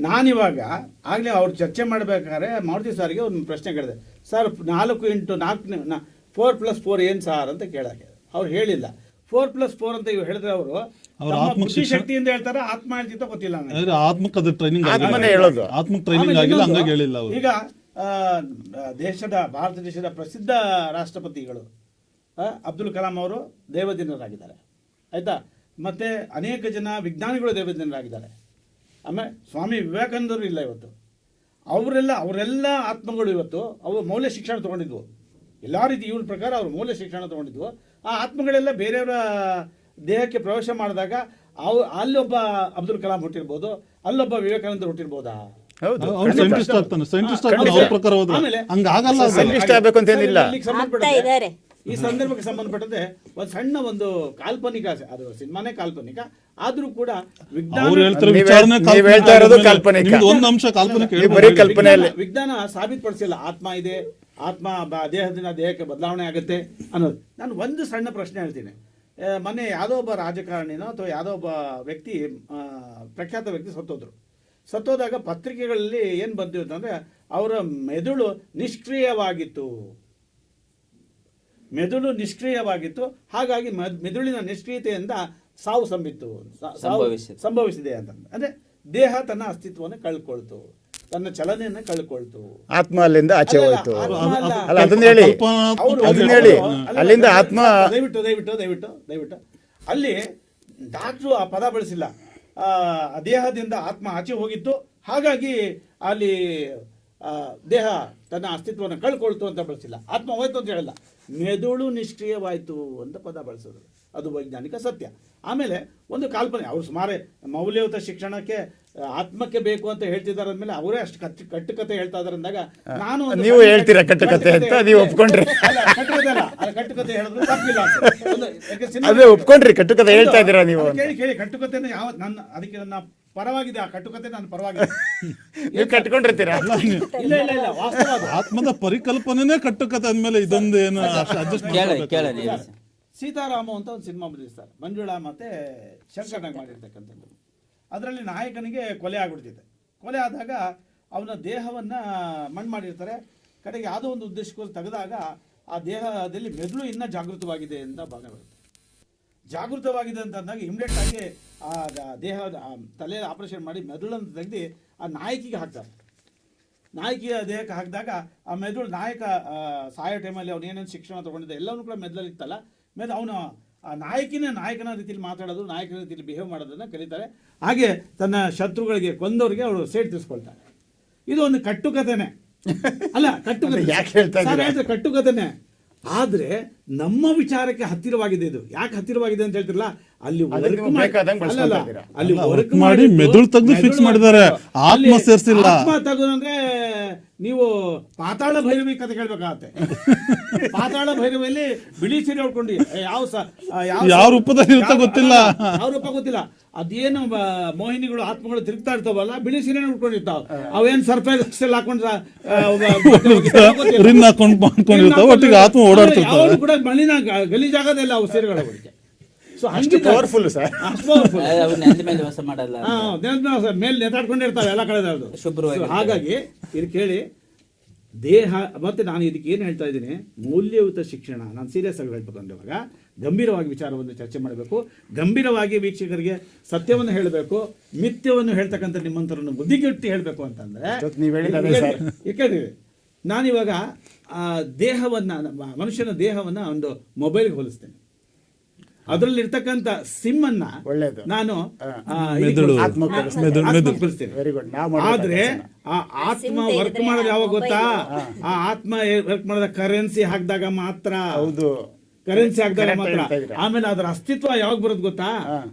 ನಾನಿವಾಗ ಆಗಲೇ ಅವ್ರು ಚರ್ಚೆ ಮಾಡಬೇಕಾದ್ರೆ ಮಾರುತಿ ಸಾರಿಗೆ ಒಂದು ಪ್ರಶ್ನೆ ಕೇಳಿದೆ. ಸರ್ ನಾಲ್ಕು ಇಂಟು ನಾಲ್ಕು ಫೋರ್ ಪ್ಲಸ್ ಫೋರ್ ಏನು ಸಾರ್? ಅಂತ ಕೇಳಕ್ಕೆ. ಅವ್ರು ಹೇಳಿಲ್ಲ. ಫೋರ್ ಪ್ಲಸ್ ಫೋರ್ ಅಂತ ಇವ್ ಹೇಳಿದ್ರೆ ಅವರು ಶಕ್ತಿಯಿಂದ ಹೇಳ್ತಾರೆ ಆತ್ಮ ಗೊತ್ತಿಲ್ಲ ನನಗೆ. ಆದ್ರೆ ಆತ್ಮಕ್ಕೆ ಅದು ಟ್ರೈನಿಂಗ್ ಆತ್ಮನೇ ಹೇಳೋದು. ಆತ್ಮಕ ಟ್ರೈನಿಂಗ್ ಆಗಿಲ್ಲ ಇನ್ನೊಂದು, ಹಂಗಾಗಿ ಹೇಳಿಲ್ಲ ಅವರು. ಈಗ ಆ, ದೇಶದ ಭಾರತ ದೇಶದ ಪ್ರಸಿದ್ಧ ರಾಷ್ಟ್ರಪತಿಗಳು ಆ, ಅಬ್ದುಲ್ ಕಲಾಂ ಅವರು ದೇವದಿನರಾಗಿದ್ದಾರೆ. ಆಯ್ತಾ? ಮತ್ತೆ ಅನೇಕ ಜನ ವಿಜ್ಞಾನಿಗಳು ದೇವದಿನರಾಗಿದ್ದಾರೆ. ಆಮೇಲೆ ಸ್ವಾಮಿ ವಿವೇಕಾನಂದರು ಇಲ್ಲ ಇವತ್ತು ಅವರೆಲ್ಲ ಅವರೆಲ್ಲ ಆತ್ಮಗಳು ಇವತ್ತು ಅವರು ಮೌಲ್ಯ ಶಿಕ್ಷಣ ತೊಗೊಂಡಿದ್ವು ಎಲ್ಲ ರೀತಿ ಇವ್ರ ಪ್ರಕಾರ ಅವರು ಮೌಲ್ಯ ಶಿಕ್ಷಣ ತೊಗೊಂಡಿದ್ವು ಆ ಆತ್ಮಗಳೆಲ್ಲ ಬೇರೆಯವರ ದೇಹಕ್ಕೆ ಪ್ರವೇಶ ಮಾಡಿದಾಗ ಅವ್ ಅಲ್ಲೊಬ್ಬ ಅಬ್ದುಲ್ ಕಲಾಂ ಹುಟ್ಟಿರ್ಬೋದು ಅಲ್ಲೊಬ್ಬ ವಿವೇಕಾನಂದ ಹುಟ್ಟಿರ್ಬೋದಾ ಹೌದು ಸೈಂಟಿಸ್ಟ್ ಆಗ್ತಾನೆ ಸೈಂಟಿಸ್ಟ್ ಆಗ್ತಾನೆ ಅವ್ರ ಪ್ರಕಾರ ಹೋದ್ರೆ ಹಂಗಾಗಲ್ಲ ಹಂಗ ಆಗಲ್ಲ ಅದು. Scientist ಆಗ್ಬೇಕು ಅಂತ ಏನಿಲ್ಲ. ಈ ಸಂದರ್ಭಕ್ಕೆ ಸಂಬಂಧಪಟ್ಟಂತೆ ಒಂದು ಸಣ್ಣ ಒಂದು ಕಾಲ್ಪನಿಕ ಅದು ಸಿನಿಮಾನೇ ಕಾಲ್ಪನಿಕ. ಆದ್ರೂ ಕೂಡ ವಿಜ್ಞಾನ ಅವ್ರು ಹೇಳ್ತಾರೆ ನೀವ್ ವಿಚಾರನೆ ಹೇಳ್- ನೀವ್ ಹೇಳ್ತಾ ಇರೋದು ಕಾಲ್ಪನಿಕ. ಒಂದು ಅಂಶ ಕಾಲ್ಪನಿಕ ನೀವು ಹೇಳ್ಬೋದು. ವಿಜ್ಞಾನ ಸಾಬೀತುಪಡಿಸಿಲ್ಲ. ಆತ್ಮ ಇದೆ. ಆತ್ಮ ದೇಹದಿಂದ ದೇಹಕ್ಕೆ ಬದಲಾವಣೆ ಆಗುತ್ತೆ ಅನ್ನೋದು. ನಾನು ಒಂದು ಸಣ್ಣ ಪ್ರಶ್ನೆ ಹೇಳ್ತೀನಿ. ಮನೆ ಮೊನ್ನೆ ಯಾವುದೋ ಒಬ್ಬ ರಾಜಕಾರಣಿನೋ ಅಥವಾ ಯಾವುದೋ ಒಬ್ಬ ವ್ಯಕ್ತಿ ಆ, ಪ್ರಖ್ಯಾತ ವ್ಯಕ್ತಿ ಸತ್ತೋದ್ರು. ಸತ್ತೋದಾಗ ಪತ್ರಿಕೆಗಳಲ್ಲಿ ಏನು ಬಂದಿತ್ತು ಅಂದರೆ ಅವರ ಮೆದುಳು ನಿಷ್ಕ್ರಿಯವಾಗಿತ್ತು. ಮೆದುಳು ನಿಷ್ಕ್ರಿಯವಾಗಿತ್ತು. ಹಾಗಾಗಿ ಮೆದ್- ಮೆದುಳಿನ ನಿಷ್ಕ್ರಿಯತೆಯಿಂದ ಸಾವು ಸಂಬಿತ್ತು. ಸಂಭವಿಸಿದೆ. ಅಂತ ಅಂದ್ರೆ ದೇಹ ತನ್ನ ಅಸ್ತಿತ್ವವನ್ನು ಕಳ್ಕೊಳ್ತು. ತನ್ನ ಚಲನೆಯನ್ನು ಕಳ್ಕೊಳ್ತು. ಆತ್ಮ ಅಲ್ಲಿಂದ ಆಚೆ ಹೋಯ್ತು. ಅಲ್ಲ. ಅದನ್ನ ಹೇಳಿ. ಅದನ್ನ ಹೇಳಿ. ಅಲ್ಲಿಂದ ಆತ್ಮ ದಯವಿಟ್ಟು ದಯವಿಟ್ಟು ದಯವಿಟ್ಟು ದಯವಿಟ್ಟು. ಅಲ್ಲಿ ಡಾಕ್ಟ್ರು ಆ ಪದ ಬಳಸಿಲ್ಲ. ಆ, ದೇಹದಿಂದ ಆತ್ಮ ಆಚೆ ಹೋಗಿತ್ತು. ಹಾಗಾಗಿ ಅಲ್ಲಿ ಆ, ದೇಹ ತನ್ನ ಅಸ್ತಿತ್ವವನ್ನು ಕಳ್ಕೊಳ್ತು ಅಂತ ಬಳಸಿಲ್ಲ. ಆತ್ಮ ಹೋಯ್ತು ಅಂತ ಹೇಳಲ್ಲ. ಮೆದುಳು ನಿಷ್ಕ್ರಿಯವಾಯಿತು ಅಂತ ಪದ ಬಳಸೋದು. ಅದು ವೈಜ್ಞಾನಿಕ ಸತ್ಯ. ಆಮೇಲೆ ಒಂದು ಕಲ್ಪನೆ ಅವರು ಸುಮಾರು ಮೌಲ್ಯಯುತ ಶಿಕ್ಷಣಕ್ಕೆ ಆತ್ಮಕ್ಕೆ ಬೇಕು ಅಂತ ಹೇಳ್ತಿದ್ದಾರೆ ಅಂದಮೇಲೆ ಅವರೇ ಅಷ್ಟು ಕಟ್ಟು ಕಟ್ಟುಕತೆ ಹೇಳ್ತಾ ಇದಾರೆ ಅಂದಾಗ ನಾನು ನೀವು ಹೇಳ್ತೀರಾ ಕಟ್ಟುಕತೆ ಅಂತ. ನೀವು ಒಪ್ಕೊಂಡ್ರಿ. ಕಟ್ಟುಕತೆ ಅಲ್ಲ ಅಲ್ಲ, ಕಟ್ಟುಕತೆ ಹೇಳಿದ್ರೆ ತಪ್ಪಿಲ್ಲ. ಅದೇ ಒಪ್ಕೊಂಡ್ರಿ ಕಟ್ಟುಕತೆ ಹೇಳ್ತಾ ಇದ್ದೀರಾ ನೀವು ಕೇಳಿ ಕೇಳಿ ಕೇಳಿ ಕಟ್ಟುಕತೆನ ಯಾವ ನನ್ನ ಅದಕ್ಕೆ ನನ್ನ ಪರವಾಗಿದೆ ಆ ಕಟ್ಟುಕತೆ ನಾನು ಪರವಾಗಿದೆ. ನೀವು ಕಟ್ಕೊಂಡಿರ್ತೀರಾ? ಇಲ್ಲ ಇಲ್ಲ ಇಲ್ಲ ವಾಸ್ತವ ಅದು. ಆತ್ಮದ ಪರಿಕಲ್ಪನೆನೇ ಕಟ್ಟುಕತೆ ಅಂದ್ಮೇಲೆ ಇದೊಂದು ಏನು ಅಡ್ಜಸ್ಟ್ ಕೇಳ ಸೀತಾರಾಮ ಅಂತ ಒಂದು ಸಿನಿಮಾ ಬಂದಿರ್ತಾರೆ ಮಂಜುಳಾ ಮತ್ತೆ ಶಂಕರ್ನಾಗ್ ಮಾಡಿರ್ತಕ್ಕಂಥದ್ದು. ಅದರಲ್ಲಿ ನಾಯಕನಿಗೆ ಕೊಲೆ ಆಗ್ಬಿಡ್ತಿದೆ. ಕೊಲೆ ಆದಾಗ ಅವನ ದೇಹವನ್ನ ಮಣ್ಣು ಮಾಡಿರ್ತಾರೆ. ಕಡೆಗೆ ಯಾವುದೋ ಒಂದು ಉದ್ದೇಶಕ್ಕೂ ತೆಗೆದಾಗ ಆ ದೇಹದಲ್ಲಿ ಮೆದುಳು ಇನ್ನೂ ಜಾಗೃತವಾಗಿದೆ ಅಂತ ಭಾವನೆ ಬರುತ್ತೆ. ಜಾಗೃತವಾಗಿದೆ ಅಂತ ಅಂದಾಗ ಇಮ್ಡಿಯೇಟ್ ಆಗಿ ಆ ದೇಹ ದೇಹದ ಆ ತಲೆ ಆಪರೇಷನ್ ಮಾಡಿ ಮೆದುಳನ್ನು ತೆಗೆದು ಆ ನಾಯಕಿಗೆ ಹಾಕ್ತಾರೆ. ನಾಯಕಿಯ ದೇಹಕ್ಕೆ ಹಾಕಿದಾಗ ಆ ಮೆದುಳು ನಾಯಕ ಸಾಯೋ ಟೈಮಲ್ಲಿ ಅವ್ನು ಏನೇನು ಶಿಕ್ಷಣ ತಗೊಂಡಿದ್ದ ಎಲ್ಲವನ್ನೂ ಕೂಡ ಮೆದುಳಲ್ಲಿ ಇತ್ತಲ್ಲ ಮೇಲೆ ಅವನು ಆ ನಾಯಕಿನೇ ನಾಯಕನ ರೀತಿಯಲ್ಲಿ ಮಾತಾಡೋದು ನಾಯಕನ ರೀತಿಯಲ್ಲಿ ಬಿಹೇವ್ ಮಾಡೋದನ್ನ ಕಲಿತಾರೆ ಹಾಗೆ ತನ್ನ ಶತ್ರುಗಳಿಗೆ ಕೊಂದವರಿಗೆ ಅವಳು ಸೇಟ್ ತಿಳಿಸ್ಕೊಳ್ತಾರೆ ಇದು ಒಂದು ಕಟ್ಟುಕತೆನೆ. ಅಲ್ಲ ಕಟ್ಟುಕತೆ. ಯಾಕೆ? ಹೇಳ್ತಾರೆ ಕಟ್ಟುಕತೆನೆ. ಆದ್ರೆ ನಮ್ಮ ವಿಚಾರಕ್ಕೆ ಹತ್ತಿರವಾಗಿದೆ ಇದು ಯಾಕೆ ಹತ್ತಿರವಾಗಿದೆ ಅಂತ ಹೇಳ್ತಿರಲ್ಲ ಅಲ್ಲಿ ವರ್ಕ್ ಅಲ್ಲ, ಮೆದುಳು ತೆಗೆದು ಫಿಕ್ಸ್ ಮಾಡಿದ್ದಾರೆ. ಆತ್ಮ ಸೇರ್ಸಿಲ್ಲ. ಆತ್ಮ ತೆಗೆದಂದ್ರೆ ನೀವು ಪಾತಾಳ ಭೈರವಿ ಕತೆ ಕೇಳ್ಬೇಕಾಗತ್ತೆ. ಪಾತಾಳ ಭೈರವಿಯಲ್ಲಿ ಬಿಳಿ ಸೀರೆ ಉಳ್ಕೊಂಡು ಯಾವ ಯಾವ ರೂಪದಲ್ಲಿ ಗೊತ್ತಿಲ್ಲ. ಯಾವ ರೂಪ ಗೊತ್ತಿಲ್ಲ. ಅದೇನು ಮೋಹಿನಿಗಳು ಆತ್ಮಗಳು ತಿರುಗ್ತಾ ಇರ್ತಾವಲ್ಲ ಬಿಳಿ ಸೀರೆ ಉಳ್ಕೊಂಡಿರ್ತಾವ ಅವೇನ್ ಸರ್ಪ್ರೈಸ್ ಎಲ್ಲ ಹಾಕೊಂಡು ರಿನ್ ಹಾಕೊಂಡು ಮಾಡ್ಕೊಂಡಿರ್ತಾವ ಒಟ್ಟಿಗೆ ಆತ್ಮ ಓಡಾಡ್ತಿರ್ತಾವ. ಕೂಡ ಮಣ್ಣಿನ ಗಲೀಜಾಗದೆಲ್ಲ ಅವು ಸೀರೆಗಳ ಒಳಗೆ ಸೊ ಅಷ್ಟು ಪವರ್ಫುಲ್ ಸರ್ ಅವ್ರು ನೆಲದ ಮೇಲೆ ವಾಸ ಮಾಡಲ್ಲ ಸರ್ ಮೇಲೆ ನೇತಾಡ್ಕೊಂಡಿರ್ತಾವೆ ಎಲ್ಲ ಕಡೆ ಶುಭ್ರವಾಗಿ ಹಾಗಾಗಿ ಇದು ಕೇಳಿ ದೇಹ ಮತ್ತೆ ನಾನು ಇದಕ್ಕೆ ಏನು ಹೇಳ್ತಾ ಇದ್ದೀನಿ ಮೌಲ್ಯಯುತ ಶಿಕ್ಷಣ ನಾನು ಸೀರಿಯಸ್ ಆಗಿ ಹೇಳ್ಬೇಕು ಅಂದ್ರೆ ಇವಾಗ ಗಂಭೀರವಾಗಿ ವಿಚಾರವನ್ನು ಚರ್ಚೆ ಮಾಡಬೇಕು. ಗಂಭೀರವಾಗಿ ವೀಕ್ಷಕರಿಗೆ ಸತ್ಯವನ್ನು ಹೇಳಬೇಕು ಮಿಥ್ಯವನ್ನು ಹೇಳ್ತಕ್ಕಂಥ ನಿಮ್ಮಂಥರನ್ನು ಬುದ್ಧಿಗೆಟ್ಟಿ ಹೇಳಬೇಕು ಅಂತಂದ್ರೆ ಯಾಕೆ ನೀವ್ ಹೇಳಿದ್ದು ಸರ್. ಯಾಕಂದ್ರೆ ನಾನಿವಾಗ ಆ ದೇಹವನ್ನ ಮನುಷ್ಯನ ದೇಹವನ್ನ ಒಂದು ಮೊಬೈಲ್ಗೆ ಹೋಲಿಸ್ತೇನೆ. ಅದರಲ್ಲಿ ಇರ್ತಕ್ಕಂತ ಸಿಮ್ ಅನ್ನ ಒಳ್ಳೇದು. ನಾನು ವೆರಿ ಗುಡ್ ಆದ್ರೆ ಆ ಆತ್ಮ ವರ್ಕ್ ಮಾಡೋದು ಯಾವಾಗ ಗೊತ್ತಾ? ಆ ಆತ್ಮ ವರ್ಕ್ ಮಾಡಿದ ಕರೆನ್ಸಿ ಹಾಕಿದಾಗ ಮಾತ್ರ. ಹೌದು. ಕರೆನ್ಸಿ ಹಾಕಿದಾಗ ಮಾತ್ರ. ಆಮೇಲೆ ಅದರ ಅಸ್ತಿತ್ವ ಯಾವಾಗ ಬರುತ್ತೆ ಗೊತ್ತಾ.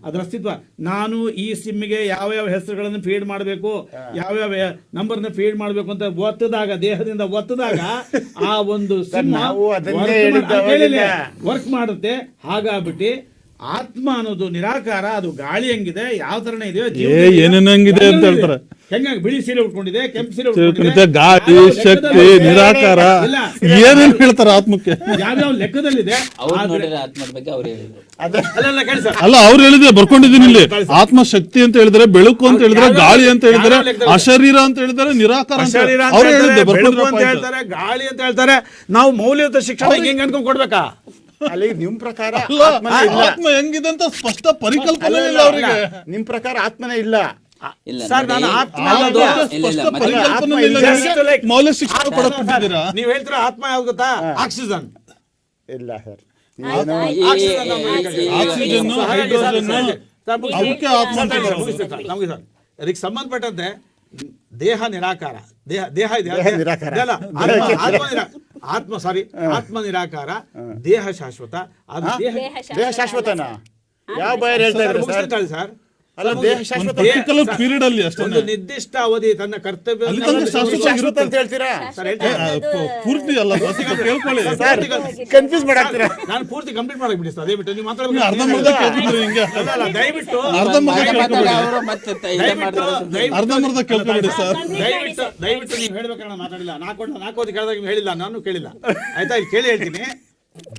ಅದರ ಅಸ್ತಿತ್ವ ನಾನು ಈ ಸಿಮ್ಗೆ ಯಾವ ಯಾವ ಹೆಸರುಗಳನ್ನು ಫೀಡ್ ಮಾಡಬೇಕು ಯಾವ ಯಾವ ನಂಬರ್ನ ಫೀಡ್ ಮಾಡಬೇಕು ಅಂತ ಒತ್ತದಾಗ ದೇಹದಿಂದ ಒತ್ತದಾಗ ಆ ಒಂದು ಸಿಮ್ ವರ್ಕ್ ಮಾಡುತ್ತೆ. ಹಾಗಾಗ್ಬಿಟ್ಟು ಆತ್ಮ ಅನ್ನೋದು ನಿರಾಕಾರ ಅದು ಗಾಳಿ ಹೆಂಗಿದೆ ಯಾವ ತರ ಇದೆಯೋ ಅಂತ ಹೇಳ್ತಾರೆ. ಹೆಂಗಾಗಿ ಬಿಳಿ ಸೀರೆ ಉಟ್ಕೊಂಡಿದೆ ಕೆಂಪು ಸೀರೆ ಉಟ್ಕೊಂಡಿದೆ. ಗಾಳಿ ಶಕ್ತಿ ನಿರಾಕಾರ. ಏನೇನು ಹೇಳ್ತಾರೆ ಆತ್ಮಕ್ಕೆ? ಯಾವ್ಯಾವ ಲೆಕ್ಕದಲ್ಲಿದೆ ಆತ್ಮದ ಬಗ್ಗೆ ಅವ್ರು ಹೇಳಿದ್ರು. ಅಲ್ಲ, ಅವ್ರು ಹೇಳಿದ್ರೆ ಬರ್ಕೊಂಡಿದ್ದೀನಿ ಇಲ್ಲಿ. ಆತ್ಮ ಶಕ್ತಿ ಅಂತ ಹೇಳಿದ್ರೆ ಬೆಳಕು ಅಂತ ಹೇಳಿದ್ರೆ ಗಾಳಿ ಅಂತ ಹೇಳಿದ್ರೆ ಅಶರೀರ ಅಂತ ಹೇಳಿದ್ರೆ ನಿರಾಕಾರ ಅಂತ ಹೇಳ್ತಾರೆ. ಗಾಳಿ ಅಂತ ಹೇಳ್ತಾರೆ. ನಾವು ಮೌಲ್ಯಯುತ ಶಿಕ್ಷಣ ಹೆಂಗ್ ಅನ್ಕೊಂಡ್ ಕೊಡ್ಬೇಕಾ? ಅಲ್ಲಿ ನಿಮ್ ಪ್ರಕಾರ ಆತ್ಮನೇ ಇಲ್ಲ ಆತ್ಮ ಹೆಂಗಿದೆ ಅಂತ ಸ್ಪಷ್ಟ ಪರಿಕಲ್ಪನೆ ಇಲ್ಲ ಅವರಿಗೆ. ನಿಮ್ ಪ್ರಕಾರ ಆತ್ಮನೇ ಇಲ್ಲ ಇಲ್ಲ ಸರ್, ನೋಡಿ, ನಾನು ಆತ್ಮ ಇಲ್ಲ, ಇಲ್ಲ, ಸ್ಪಷ್ಟ ಮತ್ತೆ- ಪರಿಕಲ್ಪನೆ ಆತ್ಮ ಇಲ್ಲ ಇಲ್ಲ. ನಿಮ್ಗೆ. Just like- ಮೌಲ್ಯ ಶಿಕ್ಷಣ ನೀವ್ ಹೇಳ್ತೀರ ಆತ್ಮ ಯಾವ್ದು ಗೊತ್ತಾ ಆಕ್ಸಿಜನ್ ಇಲ್ಲ ಸರ್ ಆಯ್ತು, ಈ- ಈ- ಆಕ್ಸಿಜನ್ ಈ- ಈ- ಈ- ಆಕ್ಸಿಜನ್, ಈ- ಹೈಡ್ರೋಜನ್, ಸರ್, ಮುಗಿಸಿ. ಅವಕ್ಕೆ ಆತ್ಮ ಅಂತ ನಮಗೆ ಸರ್. ಸಂಬಂಧಪಟ್ಟಂತೆ ದೇಹ ನಿರಾಕಾರ ದೇಹ ದೇಹ ಇದೆ ದೇಹ ನಿರಾಕಾರ. ಅಲ್ಲ, ಆತ್ಮ ಆತ್ಮ ನಿರಾ- ಆತ್ಮ ಸಾರಿ ಆತ್ಮ ನಿರಾಕಾರ ದೇಹ ಶಾಶ್ವತ ಅದು ದೇಹ ದೇಹ ಶಾಶ್ವತನಾ ಯಾವ ಬಯರ್ ಹೇಳ್ತಾ ಇದ್ದಾರೆ ಸರ್. ಅಲ್ಲ ದೇಹ ಶಾಶ್ವತ ಪರ್ಟಿಕ್ಯುಲರ್ ಪೀರಿಯಡ್ ಅಲ್ಲಿ ಅಷ್ಟೇ ಒಂದು ನಿರ್ದಿಷ್ಟ ಅವಧಿ ತನ್ನ ಕರ್ತವ್ಯ ಶಾಶ್ವತ ಅಂತ ಹೇಳ್ತೀರಾ. ಪೂರ್ತಿ ಅಲ್ಲ ಸರ್, ಕೇಳ್ಕೊಳ್ಳಿ. ಸರ್ ಕನ್ಫ್ಯೂಸ್ ಮಾಡಾಕ್ತೀರಾ? ನಾನು ಪೂರ್ತಿ ಕಂಪ್ಲೀಟ್ ಮಾಡಕ್ ಬಿಡಿ ಸರ್ ದಯವಿಟ್ಟು ನೀವು ಮಾತಾಡ್ಬೇಕು. ಅರ್ಧ ಹಿಂಗೆ. ಅಲ್ಲ, ದಯವಿಟ್ಟು ಕೇಳ್ಕೊಬೇಡಿ. ಕೇಳ್ಕೊಬೇಡಿ ಸರ್. ದಯವಿಟ್ಟು ದಯವಿಟ್ಟು ನೀವು ಮಾತಾಡಿಲ್ಲ. ನಾಲ್ಕು ಕೊಟ್ಟು ನಾಲ್ಕು ಓದಿ ಕೇಳಿದಾಗ ನೀವು ಹೇಳಿಲ್ಲ ನಾನು ಕೇಳಿಲ್ಲ. ಆಯ್ತಾ ಇಲ್ಲಿ ಕೇಳಿ ಹೇಳ್ತೀನಿ.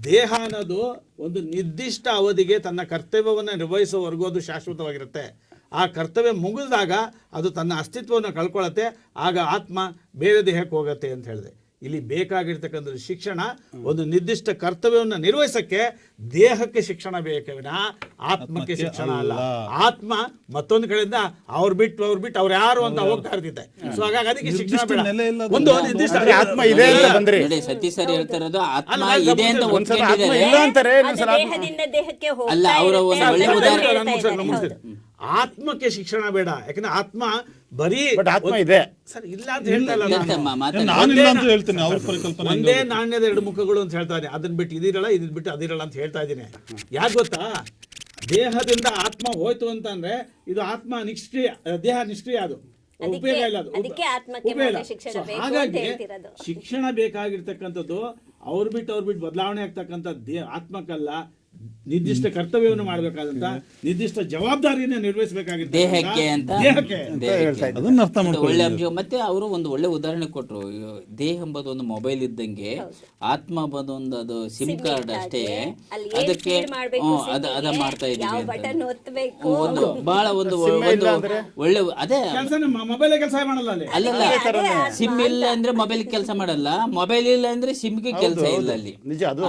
ದೇಹ ಅನ್ನೋದು ಒಂದು ನಿರ್ದಿಷ್ಟ ಅವಧಿಗೆ ತನ್ನ ಕರ್ತವ್ಯವನ್ನು ನಿರ್ವಹಿಸೋವರೆಗೂ ಅದು ಶಾಶ್ವತವಾಗಿರುತ್ತೆ. ಆ ಕರ್ತವ್ಯ ಮುಗಿದಾಗ ಅದು ತನ್ನ ಅಸ್ತಿತ್ವವನ್ನು ಕಳ್ಕೊಳ್ಳುತ್ತೆ ಆಗ ಆತ್ಮ ಬೇರೆ ದೇಹಕ್ಕೆ ಹೋಗುತ್ತೆ ಅಂತ ಹೇಳಿದೆ. ಇಲ್ಲಿ ಬೇಕಾಗಿರ್ತಕ್ಕಂಥ ಶಿಕ್ಷಣ ಒಂದು ನಿರ್ದಿಷ್ಟ ಕರ್ತವ್ಯವನ್ನು ನಿರ್ವಹಿಸಕ್ಕೆ ದೇಹಕ್ಕೆ ಶಿಕ್ಷಣ ಬೇಕೇ ವಿನಃ? ಆತ್ಮಕ್ಕೆ ಶಿಕ್ಷಣ ಅಲ್ಲ. ಆತ್ಮ ಮತ್ತೊಂದು ಕಡೆಯಿಂದ ಅವ್ರು ಬಿಟ್ಟು ಅವ್ರು ಬಿಟ್ಟು ಅವ್ರು ಯಾರು ಅಂತ ಹೋಗ್ತಾ ಇರ್ತಿದೆ ಸೊ ಹಾಗಾಗಿ ಅದಕ್ಕೆ ಶಿಕ್ಷಣ ಬೇಡ. ಒಂದು ನಿರ್ದಿಷ್ಟ ಆತ್ಮ ಇದೆ ಅಂತ ಬಂದ್ರೆ. ಸತೀಶ್ ಸರ್ ಹೇಳ್ತಾ ಇರೋದು ಆತ್ಮ ಇದೆ ಅಂತ ಒಂದ್ಸಲ ಇಲ್ಲ ಅಂತಾರೆ ಅಲ್ಲ, ಅವರ ಒಂದು ಒಳ್ಳೆ ಉದಾಹರಣೆ-. ಆತ್ಮಕ್ಕೆ ಶಿಕ್ಷಣ ಬೇಡ. ಯಾಕಂದ್ರೆ ಆತ್ಮ ಬರೀ ಬಟ್ ಆತ್ಮ ಇದೆ. ಸರ್ ಇಲ್ಲ ಅಂತ ಹೇಳ್ತಾ ಇಲ್ಲ ಇಲ್ಲ ನಾನು. ತಮ್ಮ, ನಾನಿಲ್ಲ ಅಂತ ಹೇಳ್ತೀನಿ ಅವ್ರ ಪರಿಕಲ್ಪನೆ ಒಂದೇ ನಾಣ್ಯದ ಎರಡು ಮುಖಗಳು ಅಂತ ಹೇಳ್ತಾ ಇದ್ದೀನಿ. ಅದನ್ನ ಬಿಟ್ಟು ಇದಿರಲ್ಲ ಇದನ್ನ ಬಿಟ್ಟು ಅದಿರಲ್ಲ ಅಂತ ಹೇಳ್ತಾ ಇದ್ದೀನಿ. ಯಾಕೆ ಗೊತ್ತಾ? ದೇಹದಿಂದ ಆತ್ಮ ಹೋಯ್ತು ಅಂತ ಅಂದ್ರೆ ಇದು ಆತ್ಮ ನಿಷ್ಕ್ರಿಯ ದೇಹ ನಿಷ್ಕ್ರಿಯ ಅದು. ಉಪಯೋಗ ಇಲ್ಲ ಅದು. ಅದಕ್ಕೆ ಆತ್ಮಕ್ಕೆ ಉಪಯೋಗ ಇಲ್ಲ. ಮೊದಲು ಶಿಕ್ಷಣ So, ಬೇಕು ಅಂತ ಹಾಗಾಗಿ ಹೇಳ್ತಿರೋದು. ಶಿಕ್ಷಣ ಬೇಕಾಗಿರ್ತಕ್ಕಂಥದ್ದು ಅವ್ರು ಬಿಟ್ಟು ಅವ್ರು ಬಿಟ್ಟು ಬದಲಾವಣೆ ಆಗ್ತಕ್ಕಂಥ ದೇ ಆತ್ಮಕ್ಕಲ್ಲ ನಿರ್ದಿಷ್ಟ ಕರ್ತವ್ಯವನ್ನು ಮಾಡಬೇಕಾದಂತ ನಿರ್ದಿಷ್ಟ ಜವಾಬ್ದಾರಿಯನ್ನು ನಿರ್ವಹಿಸಬೇಕಾಗಿದೆ ದೇಹಕ್ಕೆ ಅಂತ ದೇಹಕ್ಕೆ. ದೇಹಕ್ಕೆ. ಅದನ್ನ ಅರ್ಥ ಮಾಡ್ಕೊಳ್ಳಿ ಒಳ್ಳೆ ಅಂಶ ಮತ್ತೆ ಅವರು ಒಂದು ಒಳ್ಳೆ ಉದಾಹರಣೆ ಕೊಟ್ಟರು ದೇಹ ಎಂಬುದು ಒಂದು ಮೊಬೈಲ್ ಇದ್ದಂಗೆ ಆತ್ಮ ಎಂಬುದು ಒಂದು ಅದು ಸಿಮ್ ಕಾರ್ಡ್ ಅಷ್ಟೇ. ಅದಕ್ಕೆ ಅದ ಅದ ಮಾಡ್ತಾ ಇದ್ದೀವಿ ಒಂದು ಬಹಳ ಒಂದು ಒಳ್ಳೆ ಅದೇ. ಕೆಲಸ ಮೊಬೈಲ್ ಕೆಲಸ ಮಾಡಲ್ಲ ಅಲ್ಲ. ಅಲ್ಲಲ್ಲ ಸಿಮ್ ಇಲ್ಲ ಅಂದ್ರೆ ಮೊಬೈಲ್ ಕೆಲಸ ಮಾಡಲ್ಲ. ಮೊಬೈಲ್ ಇಲ್ಲ ಅಂದ್ರೆ ಸಿಮ್ಗೆ ಕೆಲಸ ಇಲ್ಲ ಅಲ್ಲಿ. ನಿಜ, ಅದು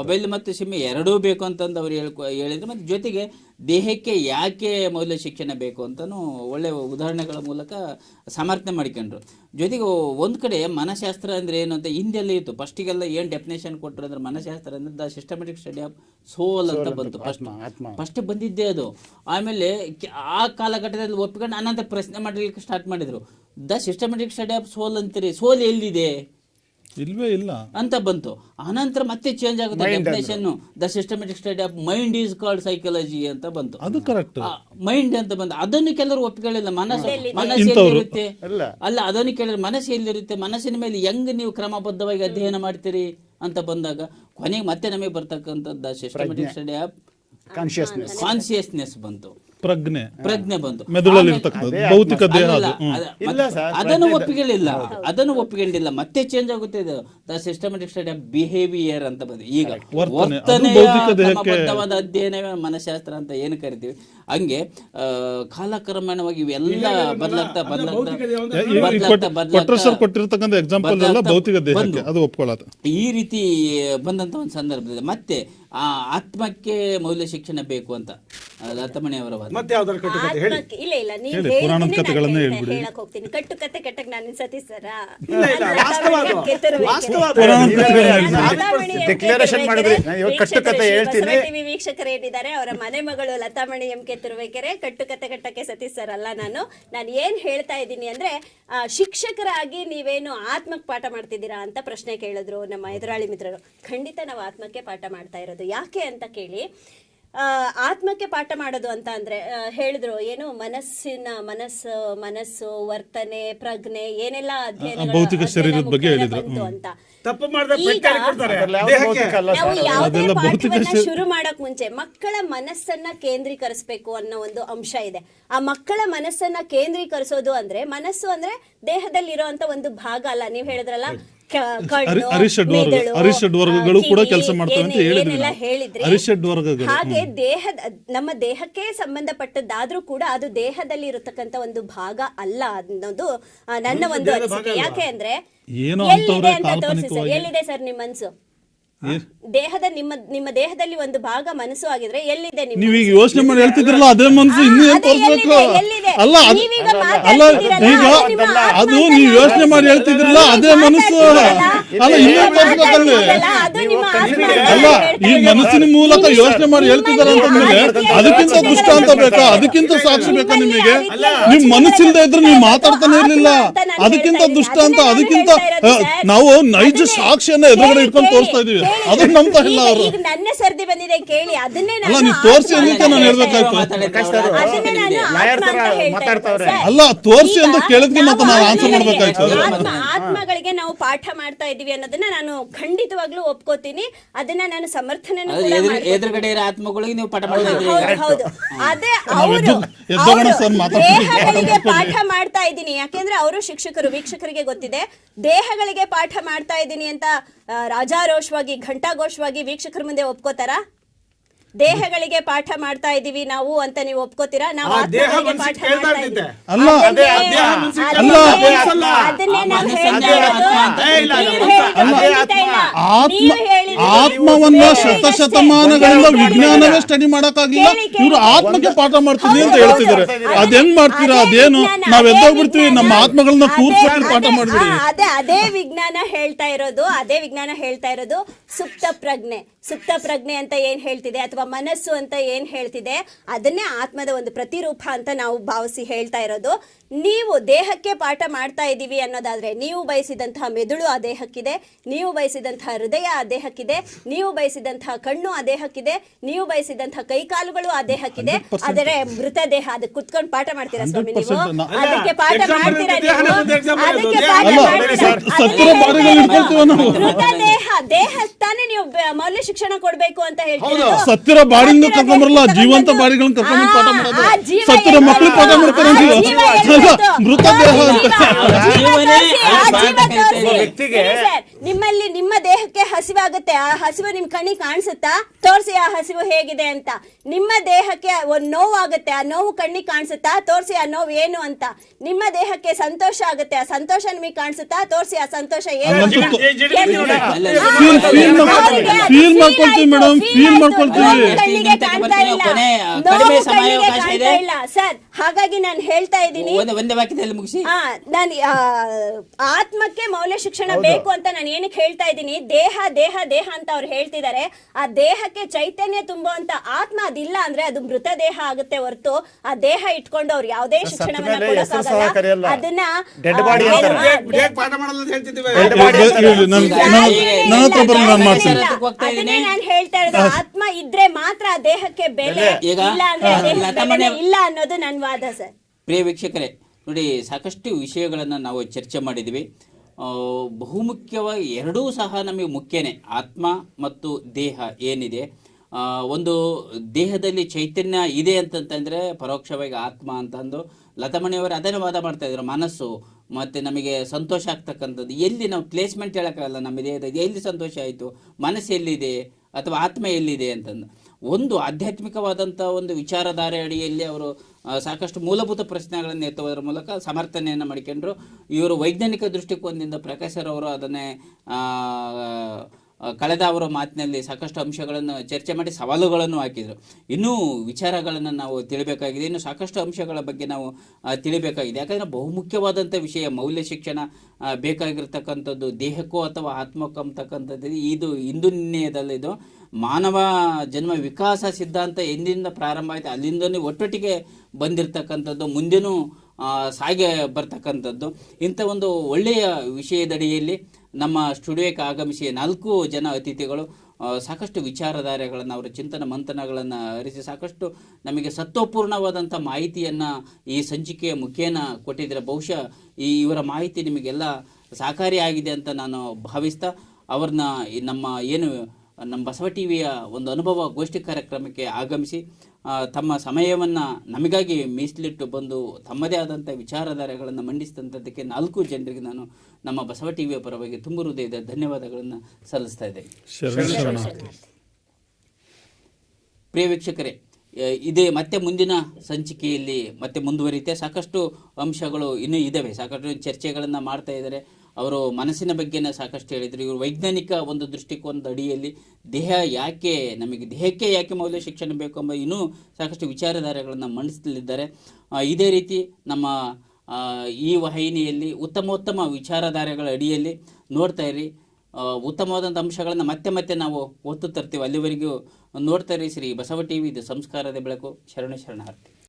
ಮೊಬೈಲ್ ಮತ್ತು ಸಿಮ್ ಎರಡೂ ಬೇಕು ಅಂತಂದು ಅವ್ರು ಹೇಳ್ಕೊ ಹೇಳಿದ್ರು ಮತ್ತೆ ಜೊತೆಗೆ ದೇಹಕ್ಕೆ ಯಾಕೆ ಮೌಲ್ಯ ಶಿಕ್ಷಣ ಬೇಕು ಅಂತಲೂ ಒಳ್ಳೆ ಉದಾಹರಣೆಗಳ ಮೂಲಕ ಸಮರ್ಥನೆ ಮಾಡ್ಕೊಂಡ್ರು. ಜೊತೆಗೆ ಒಂದು ಕಡೆ ಮನಶಾಸ್ತ್ರ ಅಂದ್ರೆ ಏನು ಅಂತ ಹಿಂದೆಲ್ಲ ಇತ್ತು. ಫಸ್ಟಿಗೆಲ್ಲ ಏನು ಡೆಫಿನೇಷನ್ ಕೊಟ್ಟರು ಅಂದ್ರೆ ಮನಶಾಸ್ತ್ರ ಅಂದ್ರೆ the systematic study of soul ಅಂತ ಬಂತು. ಫಸ್ಟ್ ಫಸ್ಟ್ ಬಂದಿದ್ದೇ ಅದು. ಆಮೇಲೆ ಆ ಕಾಲಘಟ್ಟದಲ್ಲಿ ಒಪ್ಕೊಂಡು ಅನಂತರ ಪ್ರಶ್ನೆ ಮಾಡಲಿಕ್ಕೆ ಸ್ಟಾರ್ಟ್ ಮಾಡಿದ್ರು. The systematic study of soul ಅಂತೀರಿ ಸೋಲ್ ಎಲ್ಲಿದೆ? ಇಲ್ವೇ ಇಲ್ಲ. ಅಂತ ಬಂತು. ಆನಂತರ ಮತ್ತೆ ಚೇಂಜ್ ಆಗುತ್ತೆ definition the systematic study of mind is called psychology ಅಂತ ಬಂತು. ಅದು ಕರೆಕ್ಟ್ ಮೈಂಡ್ ಅಂತ ಬಂತು. ಅದನ್ನು ಕೆಲವರು ಒಪ್ಪಿಕೊಳ್ಳಿಲ್ಲ. ಮನಸ್ಸು ಮನಸ್ಸು. ಎಲ್ಲಿರುತ್ತೆ ಅಲ್ಲ. ಅಲ್ಲ ಅದನ್ನು ಕೇಳಿದ್ರೆ ಮನಸ್ಸು ಎಲ್ಲಿರುತ್ತೆ ಮನಸ್ಸಿನ ಮೇಲೆ ಹೆಂಗ್ ನೀವು ಕ್ರಮಬದ್ಧವಾಗಿ ಅಧ್ಯಯನ ಮಾಡ್ತೀರಿ ಅಂತ ಬಂದಾಗ ಕೊನೆಗೆ ಮತ್ತೆ ನಮಗೆ ಬರ್ತಕ್ಕಂಥದ್ದು systematic study of consciousness consciousness ಬಂತು. ಪ್ರಜ್ಞೆ. ಪ್ರಜ್ಞೆ ಬಂತು. ಮೆದುಳಲ್ಲಿ ಇರ್ತಕ್ಕಂಥದ್ದು. ಭೌತಿಕ ದೇಹ ಅದು. ಅದ- ಇಲ್ಲ ಮತ್ತೆ ಸರ್, ಅದನ್ನು ಒಪ್ಪಿಗೆಲಿಲ್ಲ ಅದನ್ನು ಒಪ್ಪಿಕೊಂಡಿಲ್ಲ ಮತ್ತೆ ಚೇಂಜ್ ಆಗುತ್ತೆ ಇದು. The systematic study of behaviour ಅಂತ ಬಂದು ಈಗ ವರ್ತನೆ. ಅದು ವರ್ತನೆಯ ಭೌತಿಕ ದೇಹಕ್ಕೆ- ಕ್ರಮಬದ್ಧವಾದ ಅಧ್ಯಯನವೇ ಮನಃಶಾಸ್ತ್ರ ಅಂತ ಏನು ಕರಿತೀವಿ? ಹಂಗೆ ಆ, ಕಾಲಕ್ರಮೇಣವಾಗಿ ಇವೆಲ್ಲ ಬದಲಾಗ್ತಾ ಬದಲಾಗ್ತಾ ಈ- ಈ ಬದಲಾಗ್ತಾ ಕೊಟ್- ಕೊಟ್ರೆ ಸರ್ ಬದಲಾಗ್ತಾ ಕೊಟ್ಟಿರ್ತಕ್ಕಂಥ ಎಕ್ಸಾಂಪಲ್ ಎಲ್ಲ ಬದಲಾಗ್ತಾ ಭೌತಿಕ ದೇಹಕ್ಕೆ. ಬಂದು. ಅದು ಒಪ್ಕೊಳ್ಳೋದು. ಈ ರೀತಿ ಬಂದಂತ ಒಂದು ಸಂದರ್ಭದಲ್ಲಿ ಮತ್ತೆ ಆ ಆತ್ಮಕ್ಕೆ ಮೌಲ್ಯ ಶಿಕ್ಷಣ ಬೇಕು ಅಂತ. ಆ, ಲತಾಮಣಿ ಅವರ ವಾದ. ಮತ್ತೆ ಹೇಳಿ. ಆತ್ಮಕ್ಕೆ ಇಲ್ಲ ಇಲ್ಲ ನೀವು ಹೇಳಿ, ಪುರಾಣದ ಕಥೆಗಳನ್ನೇ ಹೇಳ್ಬಿಡಿ. ಹೇಳಕ್ ಹೋಗ್ತೀನಿ. ಕಟ್ಟು ಕತೆ ಕಟ್ಟಕ್ ನಾನು ಸತೀಶ್ ಸರ. ಇಲ್ಲ ಇಲ್ಲ ವಾಸ್ತವ ಅದು. ವಾಸ್ತವ ಅದು. Declaration ಮಾಡಿದ್ರಿ. ನಾನು ಇವಾಗ ಕಟ್ಟುಕತೆ ಹೇಳ್ತೀನಿ. ಟಿವಿ ವೀಕ್ಷಕರು ಏನಿದ್ದಾರೆ ಅವರ ಮನೆ ಮಗಳು ಲತಾಮಣಿ ಎಂ ಕೆ ಕಟ್ಟು ಕತೆ ಕಟ್ಟಕ್ಕೆ ಸತೀಶ್ ಸರ್ ಅಲ್ಲ ನಾನು. ನಾನು ಏನ್ ಹೇಳ್ತಾ ಇದ್ದೀನಿ ಅಂದ್ರೆ ಆ, ಶಿಕ್ಷಕರಾಗಿ ನೀವೇನು ಆತ್ಮಕ್ ಪಾಠ ಮಾಡ್ತಿದ್ದೀರಾ ಅಂತ ಪ್ರಶ್ನೆ ಕೇಳಿದ್ರು ನಮ್ಮ ಎದುರಾಳಿ ಮಿತ್ರರು. ಖಂಡಿತ ನಾವು ಆತ್ಮಕ್ಕೆ ಪಾಠ ಮಾಡ್ತಾ ಇರೋದು ಯಾಕೆ ಅಂತ ಕೇಳಿ ಆ, ಆತ್ಮಕ್ಕೆ ಪಾಠ ಮಾಡೋದು ಅಂತ ಅಂದರೆ ಹೇಳಿದ್ರು ಏನು ಮನಸ್ಸಿನ ಮನಸ್ಸು ಮನಸ್ಸು ವರ್ತನೆ ಪ್ರಜ್ಞೆ ಏನೆಲ್ಲ ಅಧ್ಯಯನಗಳ- ಭೌತಿಕ ಶರೀರದ ಬಗ್ಗೆ ಹೇಳಿದ್ರು. ಅಂತ. ತಪ್ಪು ಮಾಡಿದ್ರೆ ಈಗ ಕೊಡ್ತಾರೆ. ಅದ್ರಲ್ಲಿ ಭೌತಿಕ ಅಲ್ಲ ನಾವು ಯಾವುದೇ ಪಾಠವನ್ನ ಶುರು ಮಾಡಕ್ ಮುಂಚೆ ಮಕ್ಕಳ ಮನಸ್ಸನ್ನ ಕೇಂದ್ರೀಕರಿಸಬೇಕು ಅನ್ನೋ ಒಂದು ಅಂಶ ಇದೆ. ಆ ಮಕ್ಕಳ ಮನಸ್ಸನ್ನ ಕೇಂದ್ರೀಕರಿಸೋದು ಅಂದ್ರೆ ಮನಸ್ಸು ಅಂದ್ರೆ ದೇಹದಲ್ಲಿರುವಂತ ಒಂದು ಭಾಗ ಅಲ್ಲ. ನೀವ್ ಹೇಳಿದ್ರಲ್ಲ ಅರಿಷಡ್ ವರ್ಗ- ಅರಿಷಡ್ ವರ್ಗಗಳು ಕೂಡ ಕೆಲಸ ಮಾಡ್ತವೆ ಅಂತ ಹೇಳಿದ್ರಿ ಅರಿಷಡ್ ವರ್ಗಗಳು, ಹಾಗೆ ದೇಹದ ನಮ್ಮ ದೇಹಕ್ಕೆ ಸಂಬಂಧಪಟ್ಟದ್ದಾದ್ರೂ ಕೂಡ ಅದು ದೇಹದಲ್ಲಿ ಇರತಕ್ಕಂತ ಒಂದು ಭಾಗ ಅಲ್ಲ ಅನ್ನೋದು ನನ್ನ ಒಂದು ಅನಿಸಿಕೆ. ಯಾಕೆ ಅಂದ್ರೆ ಏನೋ. ಎಲ್ಲಿದೆ ಸರ್ ನಿಮ್ಮ ಮನ್ಸು? ದೇಹದ ನಿಮ್ಮ ನಿಮ್ಮ ದೇಹದಲ್ಲಿ ಒಂದು ಭಾಗ ಮನಸ್ಸು ಆಗಿದ್ರೆ ಎಲ್ಲಿದೆ ನಿಮ್ಮ ನೀವ್ ಈಗ ಯೋಚನೆ ಮಾಡಿ ಹೇಳ್ತಿದ್ರಲ್ಲ ಅದೇ ಮನಸ್ಸು ಇನ್ನೂ ಏನ್ ತೋರ್ಸ್ಬೇಕು? ಎಲ್ಲಿದೆ? ಅಲ್ಲ ಅದ್- ನೀವೀಗ ಅಲ್ಲ ಮಾತಾಡ್ತಿದ್ದೀರಲ್ಲ, ಈಗ ಅದು ನಿಮ್ಮ ಆತ್ಮ ಅದು ಅಂತ ನೀವ್ ಯೋಚನೆ ಮಾಡಿ ಹೇಳ್ತಿದ್ರಲ್ಲ ಅದೇ ಮನಸ್ಸು. ಅಲ್ಲ ಇನ್ನೇನ್ ತೋರ್ಸ್ಬೇಕಲ್ಲಿ ಮಾತಾಡ್ತಿದ್ದೀರಲ್ಲ, ಅದು ನಿಮ್ಮ ಆತ್ಮ ಅಂತ ಅಲ್ಲ ಹೇಳ್ತಾ ಈ. ಮನಸ್ಸಿನ ಮೂಲಕ ಯೋಚನೆ ಮಾಡಿ ಹೇಳ್ತಿದಾರೆ ಅಂತಂದ್ಮೇಲೆ ಅದಕ್ಕಿಂತ ದುಷ್ಟ ಅಂತ ಬೇಕಾ? ಅದಕ್ಕಿಂತ ಸಾಕ್ಷಿ ಬೇಕಾ ನಿಮಗೆ? ನಿಮ್ ಮನಸ್ಸಿಲ್ದೇ ಇದ್ರೆ ನೀವು ಮಾತಾಡ್ತಾನೆ ಇರ್ಲಿಲ್ಲ. ಅದಕ್ಕಿಂತ ದುಷ್ಟ ಅಂತ ಅದಕ್ಕಿಂತ. ನಾವು ನೈಜ ಸಾಕ್ಷಿಯನ್ನ ಎದುರುಗಡೆ ಇಟ್ಕೊಂಡು ತೋರಿಸ್ತಾ ಇದೀವಿ. ಅದನ್ನ ನಂಬ್ತಾ ಇಲ್ಲ ಈಗ- ಅವರು. ಈಗ ನನ್ನ ಸರ್ದಿ ಬಂದಿದೆ ಕೇಳಿ. ಅದನ್ನೇ ಅಲ್ಲ ನಾನು ನೀವು ತೋರಿಸಿ ಅಂತ ನಾನು ಹೇಳ್ಬೇಕಾಯ್ತು. ಅದನ್ನೇ ಆತ್ಮ ಅಂತ ಹೇಳ್ತಾ. ಅಲ್ಲ ತೋರಿಸಿ ಅಂತ ಕೇಳಿದ್ಗೆ ಮತ್ತೆ ನಾವು ನಾನು ಆನ್ಸರ್ ಮಾಡ್ಬೇಕಾಯ್ತು. ಆತ್ಮ ಆತ್ಮಗಳಿಗೆ ನಾವು ಪಾಠ ಮಾಡ್ತಾ ಇದೀವಿ ಅನ್ನೋದನ್ನ ನಾನು ಖಂಡಿತವಾಗ್ಲೂ ಒಪ್ಕೋತೀನಿ. ಅದನ್ನ ನಾನು ಸಮರ್ಥನೆ ಎದುರುಗಡೆ ಆತ್ಮಗಳಿಗೆ ನೀವು ಪಾಠ ಮಾಡ್ತಾ ಹೌದು ಅದೇ ಅವರು. ದೇಹಗಳಿಗೆ ಪಾಠ ಮಾಡ್ತಾ ಇದ್ದೀನಿ. ಯಾಕೆಂದ್ರೆ ಅವರು ಶಿಕ್ಷಕರು ವೀಕ್ಷಕರಿಗೆ ಗೊತ್ತಿದೆ. ದೇಹಗಳಿಗೆ ಪಾಠ ಮಾಡ್ತಾ ಇದ್ದೀನಿ ಅಂತ ರಾಜಾರೋಷವಾಗಿ ಘಂಟಾಘೋಷವಾಗಿ ವೀಕ್ಷಕರ ಮುಂದೆ ಒಪ್ಕೋತಾರ? ದೇಹಗಳಿಗೆ ಪಾಠ ಮಾಡ್ತಾ ಇದೀವಿ ನಾವು ಅಂತ ನೀವು ಒಪ್ಕೋತೀರಾ? ನಾವು ಆತ್ಮಗಳಿಗೆ ಪಾಠ ಮಾಡ್ತಾ. ಇದೀವಿ. ಅಲ್ಲ. ಅದೇ ದೇಹ ಮನ್ಸಿಗೆ ಅದನ್ನೇ- ಅಲ್ಲ. ಅದನ್ನೇ ನಾವು ಮನಸ್ಸನ್ನೇ ಹೇಳ್ತಾ ಇರೋದು. ಆತ್ಮ. ಅಂತ ಏ, ಇಲ್ಲ, ಇಲ್ಲ, ನೀವು ಹೇಳಿದ್ದು ಇಲ್ಲ. ಆತ್ಮ. ನೀವು ಹೇಳಿದ್ದು ಆತ್ಮವನ್ನ ಬೇರೆ ಶತಶತಮಾನಗಳಿಂದ ವಿಜ್ಞಾನವೇ ಸ್ಟಡಿ ಮಾಡಕ್ಕಾಗಿಲ್ಲ. ಕೇಳಿ, ಕೇಳಿ. ಇವರು ಆತ್ಮಕ್ಕೆ ಪಾಠ ಮಾಡ್ತೀನಿ ಅಂತ ಹೇಳ್ತಿದ್ದಾರೆ. ಹೌದು. ಅದ್ ಹೆಂಗ್ ಮಾಡ್ತೀರಾ? ಅದೇ ಅದೇನು? ವಿಜ್ಞಾನ, ನಾವ್ ಅದೇ ಎದ್ದೋಗ್ಬಿಡ್ತೀವಿ. ನಮ್ಮ ವಿಜ್ಞಾನ. ಆತ್ಮಗಳನ್ನ ಅದೇ- ಕೂರ್ಸ್ಬಿಟ್ಟು ಪಾಠ ಅದೇ- ಮಾಡ್ಬಿಡಿ. ಆ, ಅದೇ ಅದೇ ವಿಜ್ಞಾನ ಹೇಳ್ತಾ ಇರೋದು. ಅದೇ ವಿಜ್ಞಾನ ಹೇಳ್ತಾ ಇರೋದು ಸುಪ್ತ ಪ್ರಜ್ಞೆ. ಸುಪ್ತ ಪ್ರಜ್ಞೆ ಅಂತ ಏನ್ ಹೇಳ್ತಿದೆ ಅಥವಾ ಮನಸ್ಸು ಅಂತ ಏನ್ ಹೇಳ್ತಿದೆ ಅದನ್ನೇ ಆತ್ಮದ ಒಂದು ಪ್ರತಿರೂಪ ಅಂತ ನಾವು ಭಾವಿಸಿ ಹೇಳ್ತಾ ಇರೋದು. ನೀವು ದೇಹಕ್ಕೆ ಪಾಠ ಮಾಡ್ತಾ ಇದ್ದೀವಿ ಅನ್ನೋದಾದ್ರೆ ನೀವು ಬಯಸಿದಂತಹ ಮೆದುಳು ಆ ದೇಹಕ್ಕಿದೆ ನೀವು ಬಯಸಿದಂತಹ ಹೃದಯ ಆ ದೇಹಕ್ಕಿದೆ ನೀವು ಬಯಸಿದಂತಹ ಕಣ್ಣು ಆ ದೇಹಕ್ಕಿದೆ ನೀವು ಬಯಸಿದಂತಹ ಕೈಕಾಲುಗಳು ಆ ದೇಹಕ್ಕಿದೆ. ಆದರೆ ಮೃತ ದೇಹ ಅದಕ್ಕೆ ಕುತ್ಕೊಂಡು ಪಾಠ ಮಾಡ್ತೀರಾ ಸ್ವಾಮಿ ನೀವು? ಅದಕ್ಕೆ ಪಾಠ ಮಾಡ್ತೀರಾ ನೀವು? ಅದಕ್ಕೆ ಪಾಠ ಮಾಡ್ತೀರಾ? ಸತ್- ಅದನ್ನೇ ಸತ್ತಿರೋ ಹೇಳ್ತಾ ಬಾಡಿಗಳು ಇರೋದು. ಇಟ್ಕೊಳ್ತೀವ ನಾವು. ಮೃತ ದೇಹ ದೇಹ ತಾನೇ ನೀವು ಮೌಲ್ಯ ಶಿಕ್ಷಣ ಕೊಡಬೇಕು ಅಂತ ಹೇಳ್ತೀರಾ ಸತ್ತಿರ ಕರ್ಕೊಂಬರಲ್ಲ ದೇಹ ಜೀವಂತ ಬಾಡಿಗಳನ್ನ ಕರ್ಕೊಂಡು ಪಾಠ ಮಾಡೋದು. ಸತ್ತಿರ ಮಕ್ಕಳು ಪಾಠ ಮಾಡ್ತಾರೆ ನೀವು? ಮೃತ ದೇಹ. ವ್ಯಕ್ತಿಗೆ- ಸರ್, ನಿಮ್ಮಲ್ಲಿ ನಿಮ್ಮ ದೇಹಕ್ಕೆ ಹಸಿವಾಗುತ್ತೆ. ಆ ಹಸಿವು ನಿಮ್ ಕಣ್ಣಿಗೆ ಕಾಣಿಸುತ್ತಾ? ತೋರಿಸಿ ಆ ಹಸಿವು ಹೇಗಿದೆ ಅಂತ. ನಿಮ್ಮ ದೇಹಕ್ಕೆ ಒಂದು ನೋವಾಗುತ್ತೆ. ಆ ನೋವು ಕಣ್ಣಿಗೆ ಕಾಣಿಸುತ್ತಾ? ತೋರಿಸಿ ಆ ನೋವು ಏನು ಅಂತ. ನಿಮ್ಮ ದೇಹಕ್ಕೆ ಸಂತೋಷ ಆಗುತ್ತೆ. ಆ ಸಂತೋಷ ನಿಮಗೆ ಕಾಣಿಸುತ್ತಾ? ತೋರಿಸಿ ಆ ಸಂತೋಷ ಏನು ಮಾಡ್ಕೊಳ್ತೀವಿ ಮೇಡಮ್ ಫೀಲ್ ಮಾಡ್ಕೊಳ್ತೀವಿ. ಕಡಿಮೆ ಸಮಯಾವಕಾಶ ಇದೆ. ಸರ್ ಹಾಗಾಗಿ ನಾನು ಹೇಳ್ತಾ ಇದ್ದೀನಿ. ಒಂದೇ ಒಂದೇ ವಾಕ್ಯದಲ್ಲಿ ಮುಗಿಸಿ. ನಾನು ಆತ್ಮಕ್ಕೆ ಮೌಲ್ಯ ಶಿಕ್ಷಣ ಬೇಕು ಅಂತ ನಾನು ಏನಕ್ಕೆ ಹೇಳ್ತಾ ಇದ್ದೀನಿ? ದೇಹ ದೇಹ ದೇಹ ಅಂತ ಅವ್ರು ಹೇಳ್ತಿದ್ದಾರೆ ಆ ದೇಹಕ್ಕೆ ಚೈತನ್ಯ ತುಂಬುವಂತ ಆತ್ಮ ಅದಿಲ್ಲ ಅಂದ್ರೆ ಅದು ಮೃತ ದೇಹ ಆಗುತ್ತೆ ಹೊರತು. ಆ ದೇಹ ಇಟ್ಕೊಂಡು ಅವ್ರು ಯಾವುದೇ ಶಿಕ್ಷಣವನ್ನ ಕೊಡಕ್ಕಾಗಲ್ಲ. ಅದನ್ನ ನನ್- ಈಗ ನನ್ನ ಹತ್ರ ಬರ್ಲಿ ನಾನು ಮಾಡ್ತೀನಿ. ಅದನ್ನೇ ನಾನು ಹೇಳ್ತಾ ಇರೋದು? ಆತ್ಮ ಇದ್ರೆ ಮಾತ್ರ ಆ ದೇಹಕ್ಕೆ ಬೆಲೆ ಈಗ, ಇಲ್ಲ ಅಂದ್ರೆ ಆ ಆ, ದೇಹಕ್ಕೆ ಬೆಲೆನೇ ಇಲ್ಲ ಅನ್ನೋದು ನನ್ನ ವಾದ ಸರ್. ಪ್ರಿಯ ವೀಕ್ಷಕರೇ ನೋಡಿ ಸಾಕಷ್ಟು ವಿಷಯಗಳನ್ನು ನಾವು ಚರ್ಚೆ ಮಾಡಿದ್ವಿ. ಆ, ಬಹುಮುಖ್ಯವಾಗಿ ಎರಡೂ ಸಹ ನಮಗೆ ಮುಖ್ಯನೇ. ಆತ್ಮ ಮತ್ತು ದೇಹ ಏನಿದೆ? ಆ, ಒಂದು ದೇಹದಲ್ಲಿ ಚೈತನ್ಯ ಇದೆ ಅಂತಂತಂದರೆ ಪರೋಕ್ಷವಾಗಿ ಆತ್ಮ ಅಂತಂದು ಲತಮಣಿಯವರು ಅದನ್ನೇ ವಾದ ಮಾಡ್ತಾ ಇದ್ರು. ಮನಸ್ಸು ಮತ್ತು ನಮಗೆ ಸಂತೋಷ ಆಗ್ತಕ್ಕಂಥದ್ದು. ಎಲ್ಲಿ ನಾವು ಪ್ಲೇಸ್ಮೆಂಟ್ ಹೇಳೋಕ್ಕಾಗಲ್ಲ, ನಮ್ಮ ದೇಹದಲ್ಲಿ ಎಲ್ಲಿ ಸಂತೋಷ ಆಯಿತು? ಮನಸ್ಸು ಎಲ್ಲಿದೆ? ಅಥವಾ ಆತ್ಮ ಎಲ್ಲಿದೆ ಅಂತಂದು. ಒಂದು ಆಧ್ಯಾತ್ಮಿಕವಾದಂಥ ಒಂದು ವಿಚಾರಧಾರೆ ಅಡಿಯಲ್ಲಿ ಅವರು ಸಾಕಷ್ಟು ಮೂಲಭೂತ ಪ್ರಶ್ನೆಗಳನ್ನು ಎತ್ತುವುದರ ಮೂಲಕ ಸಮರ್ಥನೆಯನ್ನು ಮಾಡಿಕೊಂಡ್ರು. ಇವರು ವೈಜ್ಞಾನಿಕ ದೃಷ್ಟಿಕೋನದಿಂದ ಪ್ರಕಾಶರವರು ಅದನ್ನೇ ಕಳೆದ ಅವರ ಮಾತಿನಲ್ಲಿ ಸಾಕಷ್ಟು ಅಂಶಗಳನ್ನು ಚರ್ಚೆ ಮಾಡಿ ಸವಾಲುಗಳನ್ನು ಹಾಕಿದರು. ಇನ್ನೂ ವಿಚಾರಗಳನ್ನು ನಾವು ತಿಳಿಬೇಕಾಗಿದೆ. ಇನ್ನು ಸಾಕಷ್ಟು ಅಂಶಗಳ ಬಗ್ಗೆ ನಾವು ತಿಳಿಬೇಕಾಗಿದೆ. ಯಾಕಂದರೆ ಬಹುಮುಖ್ಯವಾದಂಥ ವಿಷಯ ಮೌಲ್ಯ ಶಿಕ್ಷಣ ಬೇಕಾಗಿರ್ತಕ್ಕಂಥದ್ದು ದೇಹಕ್ಕೋ ಅಥವಾ ಆತ್ಮಕ್ಕೋ ಅಂತಕ್ಕಂಥದ್ದು ಇದು ಇಂದು ನಿನ್ನೆಯದಲ್ಲಿದು ಮಾನವ ಜನ್ಮ ವಿಕಾಸ ಸಿದ್ಧಾಂತ ಎಂದಿನಿಂದ ಪ್ರಾರಂಭ ಆಯಿತು. ಅಲ್ಲಿಂದನೇ ಒಟ್ಟೊಟ್ಟಿಗೆ ಬಂದಿರತಕ್ಕಂಥದ್ದು, ಮುಂದೆನೂ ಸಾಗೆ ಬರ್ತಕ್ಕಂಥದ್ದು. ಇಂಥ ಒಂದು ಒಳ್ಳೆಯ ವಿಷಯದಡಿಯಲ್ಲಿ ನಮ್ಮ ಸ್ಟುಡಿಯೋಕ್ಕೆ ಆಗಮಿಸಿ ನಾಲ್ಕು ಜನ ಅತಿಥಿಗಳು ಸಾಕಷ್ಟು ವಿಚಾರಧಾರೆಗಳನ್ನು ಅವರ ಚಿಂತನ ಮಂಥನಗಳನ್ನು ಹರಿಸಿ ಸಾಕಷ್ಟು ನಮಗೆ ಸತ್ವಪೂರ್ಣವಾದಂಥ ಮಾಹಿತಿಯನ್ನು ಈ ಸಂಚಿಕೆಯ ಮುಖೇನ ಕೊಟ್ಟಿದ್ದರೆ ಬಹುಶಃ ಈ ಇವರ ಮಾಹಿತಿ ನಿಮಗೆಲ್ಲ ಸಹಕಾರಿಯಾಗಿದೆ ಅಂತ ನಾನು ಭಾವಿಸ್ತಾ, ಅವ್ರನ್ನ ನಮ್ಮ ಏನು ನಮ್ಮ ಬಸವ ಟಿ ವಿಯ ಒಂದು ಅನುಭವ ಗೋಷ್ಠಿ ಕಾರ್ಯಕ್ರಮಕ್ಕೆ ಆಗಮಿಸಿ ತಮ್ಮ ಸಮಯವನ್ನು ನಮಗಾಗಿ ಮೀಸಲಿಟ್ಟು ಬಂದು ತಮ್ಮದೇ ಆದಂಥ ವಿಚಾರಧಾರೆಗಳನ್ನು ಮಂಡಿಸಿದಂಥದ್ದಕ್ಕೆ ನಾಲ್ಕು ಜನರಿಗೆ ನಾನು ನಮ್ಮ ಬಸವ ಟಿ ವಿಯ ಪರವಾಗಿ ತುಂಬ ಹೃದಯದ ಧನ್ಯವಾದಗಳನ್ನು ಸಲ್ಲಿಸ್ತಾ ಇದೆ ಪ್ರಿಯ ವೀಕ್ಷಕರೇ ಇದೇ ಮತ್ತೆ ಮುಂದಿನ ಸಂಚಿಕೆಯಲ್ಲಿ ಮತ್ತೆ ಮುಂದುವರಿಯುತ್ತೆ. ಸಾಕಷ್ಟು ಅಂಶಗಳು ಇನ್ನೂ ಇದ್ದಾವೆ ಸಾಕಷ್ಟು ಚರ್ಚೆಗಳನ್ನು ಮಾಡ್ತಾ ಇದ್ದಾರೆ. ಅವರು ಮನಸ್ಸಿನ ಬಗ್ಗೆನೇ ಸಾಕಷ್ಟು ಹೇಳಿದರು. ಇವರು ವೈಜ್ಞಾನಿಕ ಒಂದು ದೃಷ್ಟಿಕೋನದ ಅಡಿಯಲ್ಲಿ ದೇಹ ಯಾಕೆ ನಮಗೆ ದೇಹಕ್ಕೆ ಯಾಕೆ ಮೌಲ್ಯ ಶಿಕ್ಷಣ ಬೇಕು ಎಂಬ ಇನ್ನೂ ಸಾಕಷ್ಟು ವಿಚಾರಧಾರೆಗಳನ್ನು ಮಂಡಿಸಲಿದ್ದಾರೆ. ಇದೇ ರೀತಿ ನಮ್ಮ ಈ ವಾಹಿನಿಯಲ್ಲಿ ಉತ್ತಮೋತ್ತಮ ವಿಚಾರಧಾರೆಗಳ ಅಡಿಯಲ್ಲಿ ನೋಡ್ತಾ ಇರಿ. ಉತ್ತಮವಾದಂಥ ಅಂಶಗಳನ್ನು ಮತ್ತೆ ಮತ್ತೆ ನಾವು ಒತ್ತು ತರ್ತೀವಿ. ಅಲ್ಲಿವರೆಗೂ ನೋಡ್ತಾ ಇರಿ ಶ್ರೀ ಬಸವ ಟಿ ವಿ ಇದು ಸಂಸ್ಕಾರದ ಬೆಳಕು. ಶರಣ ಶರಣಾರ್ಥಿ.